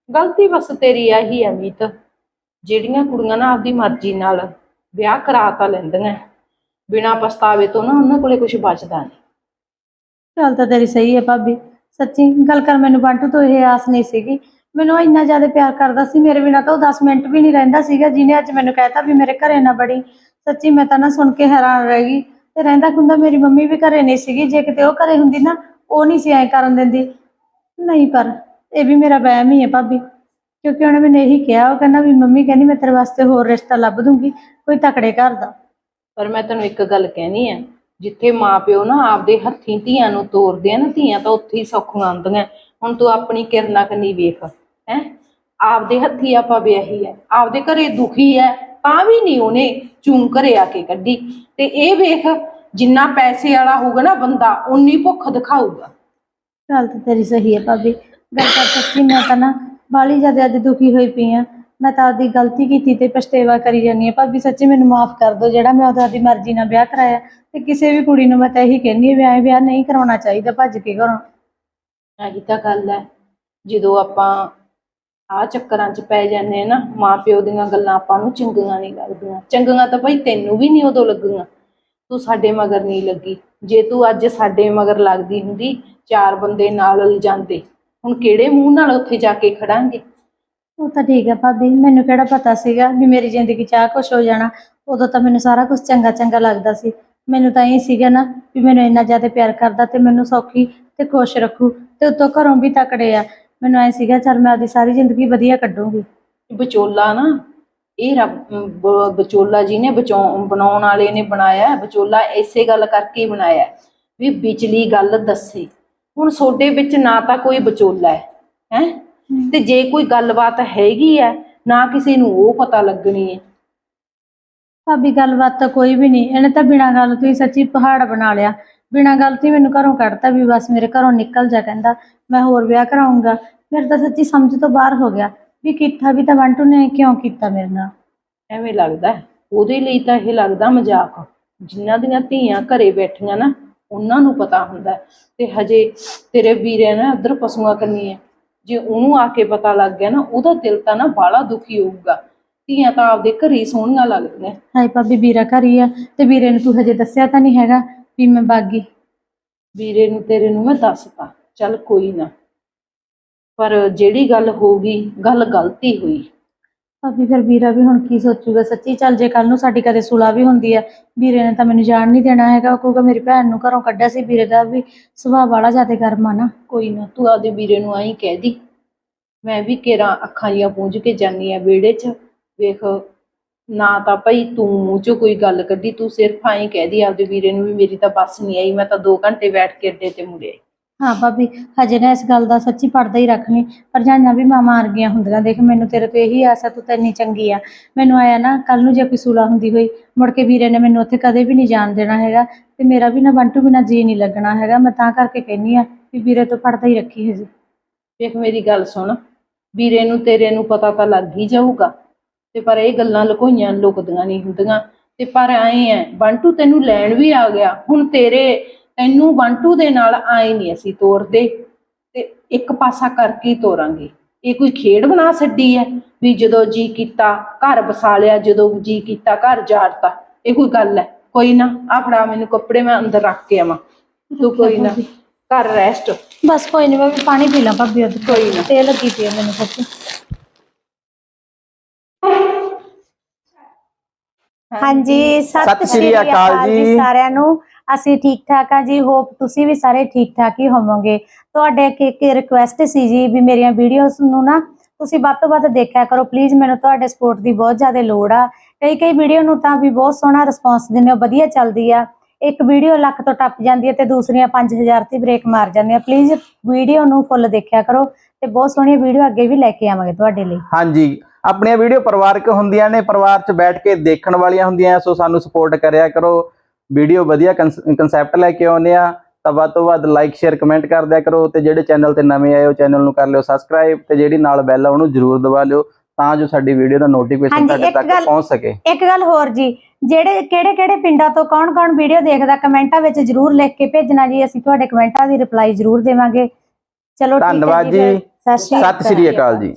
ਗਲਤੀ ਬਸ ਤੇਰੀ ਆਹੀ ਹੈ ਮੀਤ। ਜਿਹੜੀਆਂ ਕੁੜੀਆਂ ਨਾ ਆਪਦੀ ਮਰਜ਼ੀ ਨਾਲ ਵਿਆਹ ਕਰਾ ਤਾਂ ਲੈਂਦੀਆਂ ਬਿਨਾਂ ਪਛਤਾਵੇ ਤੋਂ ਨਾ ਉਹਨਾਂ ਕੋਲੇ ਕੁਝ ਬਚਦਾ ਨਹੀਂ ਗੱਲ ਤਾਂ ਤੇਰੀ ਸਹੀ ਹੈ ਭਾਬੀ। ਸੱਚੀ ਗੱਲ ਕਰ ਮੈਨੂੰ ਬੰਟੂ ਤੋਂ ਇਹ ਆਸ ਨਹੀਂ ਸੀਗੀ। ਮੈਨੂੰ ਉਹ ਇੰਨਾ ਜ਼ਿਆਦਾ ਪਿਆਰ ਕਰਦਾ ਸੀ। ਮੇਰੇ ਬਿਨਾਂ ਤਾਂ ਉਹ 10 ਮਿੰਟ ਵੀ ਨਹੀਂ ਰਹਿੰਦਾ ਸੀਗਾ। ਜਿਹਨੇ ਅੱਜ ਮੈਨੂੰ ਕਹਿਤਾ ਵੀ ਮੇਰੇ ਘਰੇ ਨਾ ਬੜੀ ਸੱਚੀ ਮੈਂ ਤਾਂ ਨਾ ਸੁਣ ਕੇ ਹੈਰਾਨ ਰਹਿ ਗਈ। ਤੇ ਰਹਿੰਦਾ ਖੁੰਦਾ ਮੇਰੀ ਮੰਮੀ ਵੀ ਘਰੇ ਨਹੀਂ ਸੀਗੀ, ਜੇ ਕਿਤੇ ਉਹ ਘਰੇ ਹੁੰਦੀ ਨਾ, ਉਹ ਨਹੀਂ ਸੀ ਐ ਕਰਨ ਦਿੰਦੀ। ਨਹੀਂ ਪਰ, ਇਹ ਵੀ ਮੇਰਾ ਵਹਿਮ ਹੀ ਹੈ ਭਾਬੀ। ਕਿਉਂਕਿ ਉਹਨੇ ਮੈਨੂੰ ਇਹੀ ਕਿਹਾ, ਉਹ ਕਹਿੰਦਾ ਵੀ ਮੰਮੀ ਕਹਿੰਦੀ ਮੈਂ ਤੇਰੇ ਵਾਸਤੇ ਹੋਰ ਰਿਸ਼ਤਾ ਲੱਭ ਦੂੰਗੀ, ਕੋਈ ਤਕੜੇ ਘਰ ਦਾ। ਪਰ ਮੈਂ ਤੈਨੂੰ ਇੱਕ ਗੱਲ ਕਹਿਣੀ ਆ ਜਿੱਥੇ ਮਾਪਿਓ ਨਾ ਆਪਦੇ ਹੱਥੀਂ ਧੀਆਂ ਨੂੰ ਤੋਰਦੇ ਆ ਨਾ, ਧੀਆਂ ਤਾਂ ਉੱਥੇ ਹੀ ਸੌਖੀਆਂ ਆਉਂਦੀਆਂ ਹੁਣ ਤੂੰ ਆਪਣੀ ਕਿਰਨਾਂ ਕੰਨੀ ਵੇਖ, ਹੈ? ਆਪਦੇ ਹੱਥੀ ਆਪਾਂ ਵਿਆਹੀ ਹੈ, ਆਪਦੇ ਘਰੇ ਦੁਖੀ ਹੈ ਤਾਂ ਵੀ ਨਹੀਂ ਉਹਨੇ ਚੂੰ ਘਰੇ ਆ ਕੇ ਕੱਢੀ। ਤੇ ਇਹ ਵੇਖ ਜਿੰਨਾ ਪੈਸੇ ਵਾਲਾ ਹੋਊਗਾ ਨਾ ਬੰਦਾ ਉਨੀ ਭੁੱਖ ਦਿਖਾਊਗਾ। ਗੱਲ ਤਾਂ ਤੇਰੀ ਸਹੀ ਹੈ ਭਾਬੀ। ਗੱਲ ਕਰ ਸੱਚੀ ਮੈਂ ਤਾਂ ਨਾ ਬਾਲੀ ਜ਼ਿਆਦਾ ਅੱਜ ਦੁਖੀ ਹੋਈ ਪਈ ਆ। ਮੈਂ ਤਾਂ ਆਪਦੀ ਗਲਤੀ ਕੀਤੀ ਤੇ ਪਛਤੇਵਾ ਕਰੀ ਜਾਂਦੀ ਆ। ਭਾਬੀ ਸੱਚੀ ਮੈਨੂੰ ਮਾਫ ਕਰ ਦਿਓ ਜਿਹੜਾ ਮੈਂ ਉਹਦਾ ਆਪਦੀ ਮਰਜ਼ੀ ਨਾਲ ਵਿਆਹ ਕਰਾਇਆ। ਤੇ ਕਿਸੇ ਵੀ ਕੁੜੀ ਨੂੰ ਮੈਂ ਤਾਂ ਇਹੀ ਕਹਿੰਦੀ ਆ ਵੀ ਐਂ ਵਿਆਹ ਨਹੀਂ ਕਰਾਉਣਾ ਚਾਹੀਦਾ ਭੱਜ ਕੇ ਘਰੋਂ। ਇਹੀ ਤਾਂ ਗੱਲ ਹੈ ਜਦੋਂ ਆਪਾਂ ਆ ਚੱਕਰਾਂ 'ਚ ਪੈ ਜਾਂਦੇ ਆ ਨਾ, ਮਾਪਿਓ ਦੀਆਂ ਗੱਲਾਂ ਆਪਾਂ ਨੂੰ ਚੰਗੀਆਂ ਨਹੀਂ ਲੱਗਦੀਆਂ। ਚੰਗੀਆਂ ਤਾਂ ਭਾਈ ਤੈਨੂੰ ਵੀ ਨਹੀਂ ਉਦੋਂ ਲੱਗੀਆਂ। ਤੂੰ ਸਾਡੇ ਮਗਰ ਨਹੀਂ ਲੱਗੀ। ਜੇ ਤੂੰ ਅੱਜ ਸਾਡੇ ਮਗਰ ਲੱਗਦੀ ਹੁੰਦੀ, ਚਾਰ ਬੰਦੇ ਨਾਲ ਜਾਂਦੇ। ਹੁਣ ਕਿਹੜੇ ਮੂੰਹ ਨਾਲ ਉੱਥੇ ਜਾ ਕੇ ਖੜਾਂਗੇ? ਉਹ ਤਾਂ ਠੀਕ ਹੈ ਭਾਬੀ, ਮੈਨੂੰ ਕਿਹੜਾ ਪਤਾ ਸੀਗਾ ਵੀ ਮੇਰੀ ਜ਼ਿੰਦਗੀ 'ਚ ਆਹ ਕੁਛ ਹੋ ਜਾਣਾ। ਉਦੋਂ ਤਾਂ ਮੈਨੂੰ ਸਾਰਾ ਕੁਝ ਚੰਗਾ ਚੰਗਾ ਲੱਗਦਾ ਸੀ। ਮੈਨੂੰ ਤਾਂ ਇਹ ਸੀਗਾ ਨਾ ਵੀ ਮੈਨੂੰ ਇੰਨਾ ਜ਼ਿਆਦਾ ਪਿਆਰ ਕਰਦਾ ਤੇ ਮੈਨੂੰ ਸੌਖੀ ਤੇ ਖੁਸ਼ ਰੱਖੂ ਤੇ ਉਤੋਂ ਘਰੋਂ ਵੀ ਤਕੜੇ ਆ। ਮੈਨੂੰ ਐ ਸੀਗਾ ਚਲ ਮੈਂ ਆਪਦੀ ਸਾਰੀ ਜ਼ਿੰਦਗੀ ਵਧੀਆ ਕੱਢੂੰਗੀ। ਵਿਚੋਲਾ ਨਾ ਇਹ ਰੱਬ ਬ- ਵਿਚੋਲਾ ਜੀ ਨੇ ਬਚਾਉ ਬਣਾਉਣ ਵਾਲੇ ਨੇ ਬਣਾਇਆ ਹੈ। ਵਿਚੋਲਾ ਇਸੇ ਗੱਲ ਕਰਕੇ ਹੀ ਬਣਾਇਆ। ਹੈ ਵੀ ਵਿਚਲੀ ਗੱਲ ਦੱਸੇ। ਹੁਣ ਤੁਹਾਡੇ ਵਿੱਚ ਨਾ ਤਾਂ ਕੋਈ ਵਿਚੋਲਾ ਹੈ? ਹੈ। ਤੇ ਜੇ ਕੋਈ ਗੱਲਬਾਤ ਹੈਗੀ ਹੈ ਨਾ ਕਿਸੇ ਨੂੰ ਉਹ ਪਤਾ ਲੱਗਣੀ ਹੈ। ਭਾਬੀ ਗੱਲਬਾਤ ਤਾਂ ਕੋਈ ਵੀ ਨਹੀਂ। ਇਹਨੇ ਤਾਂ ਬਿਨਾਂ ਗੱਲ ਤੋਂ ਹੀ ਸੱਚੀ ਪਹਾੜ ਬਣਾ ਲਿਆ। ਬਿਨਾਂ ਗੱਲ ਤੋਂ ਮੈਨੂੰ ਘਰੋਂ ਕੱਢਤਾ ਵੀ ਬਸ ਮੇਰੇ ਘਰੋਂ ਨਿਕਲ ਜਾ ਕਹਿੰਦਾ ਮੈਂ ਹੋਰ ਵਿਆਹ ਕਰਾਉਂਗਾ ਮੇਰੇ ਤਾਂ ਸੱਚੀ ਸਮਝ ਤੋਂ ਬਾਹਰ ਹੋ ਗਿਆ ਵੀ ਕੀਤਾ ਵੀ ਤਾਂ ਬੰਟੂ ਨੇ ਕਿਉਂ ਕੀਤਾ ਮੇਰੇ ਨਾਲ। ਐਵੇਂ ਲੱਗਦਾ। ਉਹਦੇ ਲਈ ਤਾਂ ਇਹ ਲੱਗਦਾ ਮਜ਼ਾਕ। ਜਿਨ੍ਹਾਂ ਦੀਆਂ ਧੀਆਂ ਘਰੇ ਬੈਠੀਆਂ ਨਾ ਉਹਨਾਂ ਨੂੰ ਪਤਾ ਹੁੰਦਾ। ਤੇ ਹਜੇ ਤੇਰੇ ਵੀਰੇ ਨਾ ਉਧਰ ਪਸ਼ੂਆਂ ਕੰਨੀ ਹੈ। ਜੇ ਉਹਨੂੰ ਆ ਕੇ ਪਤਾ ਲੱਗ ਗਿਆ ਨਾ ਉਹਦਾ ਦਿਲ ਤਾਂ ਨਾ ਬਾਹਲਾ ਦੁਖੀ ਹੋਊਗਾ। ਧੀਆਂ ਤਾਂ ਆਪਦੇ ਘਰੇ ਸੋਹਣੀਆਂ ਲੱਗਦੀਆਂ। ਹਾਏ ਭਾਬੀ ਵੀਰਾ ਘਰ ਹੀ ਆ ਤੇ ਵੀਰੇ ਨੂੰ ਤੂੰ ਹਜੇ ਦੱਸਿਆ ਤਾਂ ਨਹੀਂ ਹੈਗਾ। ਵੀ ਮੈਂ ਬਾਗੀ। ਵੀਰੇ ਨੂੰ ਤੇਰੇ ਨੂੰ ਮੈਂ ਦੱਸਤਾ ਚੱਲ ਕੋਈ ਨਾ। ਪਰ ਜਿਹੜੀ ਗੱਲ ਹੋ ਗਈ ਗੱਲ ਗਲਤੀ ਹੋਈ। ਭਾਬੀ ਫਿਰ ਵੀਰਾ ਵੀ ਹੁਣ ਕੀ ਸੋਚੂਗਾ? ਸੱਚੀ ਚੱਲ ਜੇ ਕੱਲ ਨੂੰ ਸਾਡੀ ਕਦੇ ਸੁਲਾ ਵੀ ਹੁੰਦੀ ਆ ਵੀਰੇ ਨੇ ਤਾਂ ਮੈਨੂੰ ਜਾਣ ਨਹੀਂ ਦੇਣਾ ਹੈਗਾ। ਕਹੂਗਾ ਮੇਰੀ ਭੈਣ ਨੂੰ ਘਰੋਂ ਕੱਢਿਆ ਸੀ ਵੀਰੇ ਦਾ ਵੀ ਸੁਭਾਅ ਵਾਲਾ ਜ਼ਿਆਦਾ ਗਰਮ ਆ ਨਾ। ਕੋਈ ਨਾ ਤੂੰ ਆਪਦੇ ਵੀਰੇ ਨੂੰ ਆਈ ਕਹਿ ਦੀ। ਮੈਂ ਵੀ ਕੇਰਾਂ ਅੱਖਾਂ ਜੀਆਂ ਪੂੰਝ ਕੇ ਜਾਨੀ ਆ ਵਿਹੜੇ 'ਚ। ਵੇਖ ਨਾ ਤਾਂ ਭਈ ਤੂੰ ਮੂੰਹ 'ਚੋਂ ਕੋਈ ਗੱਲ ਕੱਢੀ ਤੂੰ ਸਿਰਫ ਆਈ ਕਹਿ ਦੀ ਆਪਦੇ ਵੀਰੇ ਨੂੰ ਵੀ ਮੇਰੀ ਤਾਂ ਬੱਸ ਨਹੀਂ ਆਈ ਮੈਂ ਤਾਂ 2 ਘੰਟੇ ਬੈਠ ਕੇ ਅੱਡੇ ਤੇ ਮੁੜਿਆ ਹਾਂ ਭਾਬੀ ਹਜੇ ਨਾ ਇਸ ਗੱਲ ਦਾ ਸੱਚੀ ਪਰਦਾ ਹੀ ਰੱਖਣੀ ਭਰਜਾਈਆਂ ਵੀ ਮਾਂ ਮਾਰ ਗਈਆਂ ਹੁੰਦੀਆਂ ਦੇਖ ਮੈਨੂੰ ਤੇਰੇ ਤੋਂ ਇਹੀ ਆਸ ਆ ਤੂੰ ਤਾਂ ਇੰਨੀ ਚੰਗੀ ਆ। ਮੈਨੂੰ ਆਇਆ ਨਾ ਕੱਲ ਨੂੰ ਜੇ ਕੋਈ ਸੁਲਾ ਹੁੰਦੀ ਹੋਈ ਮੁੜ ਕੇ ਵੀਰੇ ਨੇ ਮੈਨੂੰ ਉੱਥੇ ਕਦੇ ਵੀ ਨਹੀਂ ਜਾਣ ਦੇਣਾ ਹੈਗਾ ਤੇ ਮੇਰਾ ਵੀ ਨਾ ਬੰਟੂ ਬਿਨਾਂ ਜੀ ਨਹੀਂ ਲੱਗਣਾ ਹੈਗਾ ਮੈਂ ਤਾਂ ਕਰਕੇ ਕਹਿੰਨੀ ਆ ਵੀ ਵੀਰੇ ਤੋਂ ਪਰਦਾ ਹੀ ਰੱਖੀ ਹਜੇ। ਵੇਖ ਮੇਰੀ ਗੱਲ ਸੁਣ ਵੀਰੇ ਨੂੰ ਤੇਰੇ ਨੂੰ ਪਤਾ ਤਾਂ ਲੱਗ ਹੀ ਜਾਊਗਾ। ਤੇ ਪਰ ਇਹ ਗੱਲਾਂ ਲੁਕੋਈਆਂ ਲੁਕਦੀਆਂ ਨਹੀਂ ਹੁੰਦੀਆਂ। ਤੇ ਪਰ ਐਂ ਐ ਬੰਟੂ ਤੈਨੂੰ ਲੈਣ ਵੀ ਆ ਗਿਆ। ਹੁਣ ਤੇਰੇ ਤੈਨੂੰ ਬੰਟੂ ਦੇ ਨਾਲ ਆਏ ਨਹੀਂ ਅਸੀਂ ਤੋਰਦੇ। ਤੇ ਇੱਕ ਪਾਸਾ ਕਰਕੇ ਹੀ ਤੋਰਾਂਗੇ। ਇਹ ਕੋਈ ਖੇਡ ਬਣਾ ਛੱਡੀ ਹੈ ਵੀ ਜਦੋਂ ਜੀ ਕੀਤਾ ਘਰ ਵਸਾ ਲਿਆ ਜਦੋਂ ਜੀ ਕੀਤਾ ਘਰ ਜਾੜਤਾ। ਇਹ ਕੋਈ ਗੱਲ ਹੈ ਕੋਈ ਨਾ ਆ ਫੜਾ ਮੈਨੂੰ ਕੱਪੜੇ ਮੈਂ ਅੰਦਰ ਰੱਖ ਕੇ ਆਵਾਂ। ਤੂੰ ਕੋਈ ਨਾ ਘਰ ਰੈਸਟ ਬਸ ਕੋਈ ਨਹੀਂ ਮੈਂ ਪਾਣੀ ਪੀ ਲਾਂ ਭਾਬੀ ਉਹਦੇ ਕੋਈ ਨਾ। ਤੇ ਲੱਗੀ ਪਈ ਮੈਨੂੰ ਸੱਚੀ ਹਾਂਜੀ ਸਤਿ ਸ਼੍ਰੀ ਅਕਾਲ ਜੀ। ਸਾਰਿਆਂ ਨੂੰ। ਅਸੀਂ ਠੀਕ ਠਾਕ ਆ ਜੀ। ਹੋਪ ਤੁਸੀਂ ਵੀ ਸਾਰੇ ਠੀਕ ਠਾਕ ਹੀ ਹੋਵੋਗੇ। ਤੁਹਾਡੇ ਇੱਕ ਇੱਕ ਰਿਕੁਐਸਟ ਸੀ ਜੀ ਵੀ ਮੇਰੀਆਂ ਵੀਡੀਓਜ਼ ਨੂੰ ਨਾ ਤੁਸੀਂ ਵੱਧ ਤੋਂ ਵੱਧ ਦੇਖਿਆ ਕਰੋ। ਪਲੀਜ਼ ਮੈਨੂੰ ਤੁਹਾਡੇ ਸਪੋਰਟ ਦੀ ਬਹੁਤ ਜ਼ਿਆਦਾ ਲੋੜ ਆ। ਕਈ ਕਈ ਵੀਡੀਓ ਨੂੰ ਤਾਂ ਵੀ ਬਹੁਤ ਸੋਹਣਾ ਰਿਸਪੌਂਸ ਦਿੰਦੇ ਹੋ ਵਧੀਆ ਚੱਲਦੀ ਆ। ਇੱਕ ਵੀਡੀਓ ਲੱਖ ਤੋਂ ਟੱਪ ਜਾਂਦੀ ਹੈ ਤੇ ਦੂਸਰੀਆਂ 5000 ਤੇ ਬ੍ਰੇਕ ਮਾਰ ਜਾਂਦੀਆਂ ਪਲੀਜ਼ ਵੀਡੀਓ ਨੂੰ ਫੁੱਲ ਦੇਖਿਆ ਕਰੋ ਤੇ ਬਹੁਤ ਸੋਹਣੀਆਂ ਵੀਡੀਓ ਅੱਗੇ ਵੀ ਲੈ ਕੇ ਆਵਾਂਗੇ ਤੁਹਾਡੇ ਲਈ। ਹਾਂਜੀ। ਆਪਣੀਆਂ ਵੀਡੀਓ ਪਰਿਵਾਰਕ ਹੁੰਦੀਆਂ ਨੇ ਪਰਿਵਾਰ 'ਚ ਬੈਠ ਕੇ ਦੇਖਣ ਵਾਲੀਆਂ ਹੁੰਦੀਆਂ ਸੋ ਸਾਨੂੰ ਸਪੋਰਟ ਕਰਿਆ ਕਰੋ ਵੀਡੀਓ ਵਧੀਆ ਕਨਸੈਪਟ ਲੈ ਕੇ ਆਉਂਦੇ ਆ ਤਾਂ ਵੱਧ ਤੋਂ ਵੱਧ ਲਾਈਕ ਸ਼ੇਅਰ ਕਮੈਂਟ ਕਰ ਦਿਆ ਕਰੋ ਤੇ ਜਿਹੜੇ ਚੈਨਲ ਤੇ ਨਵੇਂ ਆਏ ਹੋ ਚੈਨਲ ਨੂੰ ਕਰ ਲਿਓ ਸਬਸਕ੍ਰਾਈਬ ਤੇ ਜਿਹੜੀ ਨਾਲ ਬੈਲ ਆ ਉਹਨੂੰ ਜ਼ਰੂਰ ਦਬਾ ਲਿਓ ਤਾਂ ਜੋ ਸਾਡੀ ਵੀਡੀਓ ਦਾ ਨੋਟੀਫਿਕੇਸ਼ਨ ਤੁਹਾਡੇ ਤੱਕ ਪਹੁੰਚ ਸਕੇ ਇੱਕ ਗੱਲ ਹੋਰ ਜੀ ਜਿਹੜੇ ਕਿਹੜੇ ਕਿਹੜੇ ਪਿੰਡਾਂ ਤੋਂ ਕੌਣ ਕੌਣ ਵੀਡੀਓ ਦੇਖਦਾ ਕਮੈਂਟਾਂ ਵਿੱਚ ਜਰੂਰ ਲਿਖ ਕੇ ਭੇਜਣਾ ਜੀ ਅਸੀਂ ਤੁਹਾਡੇ ਕਮੈਂਟਾਂ ਦੀ ਰਿਪਲਾਈ ਜਰੂਰ ਦੇਵਾਂਗੇ ਚਲੋ ਠੀਕ ਹੈ ਧੰਨਵਾਦ। ਜੀ। ਸਤਿ ਸ਼੍ਰੀ ਅਕਾਲ ਜੀ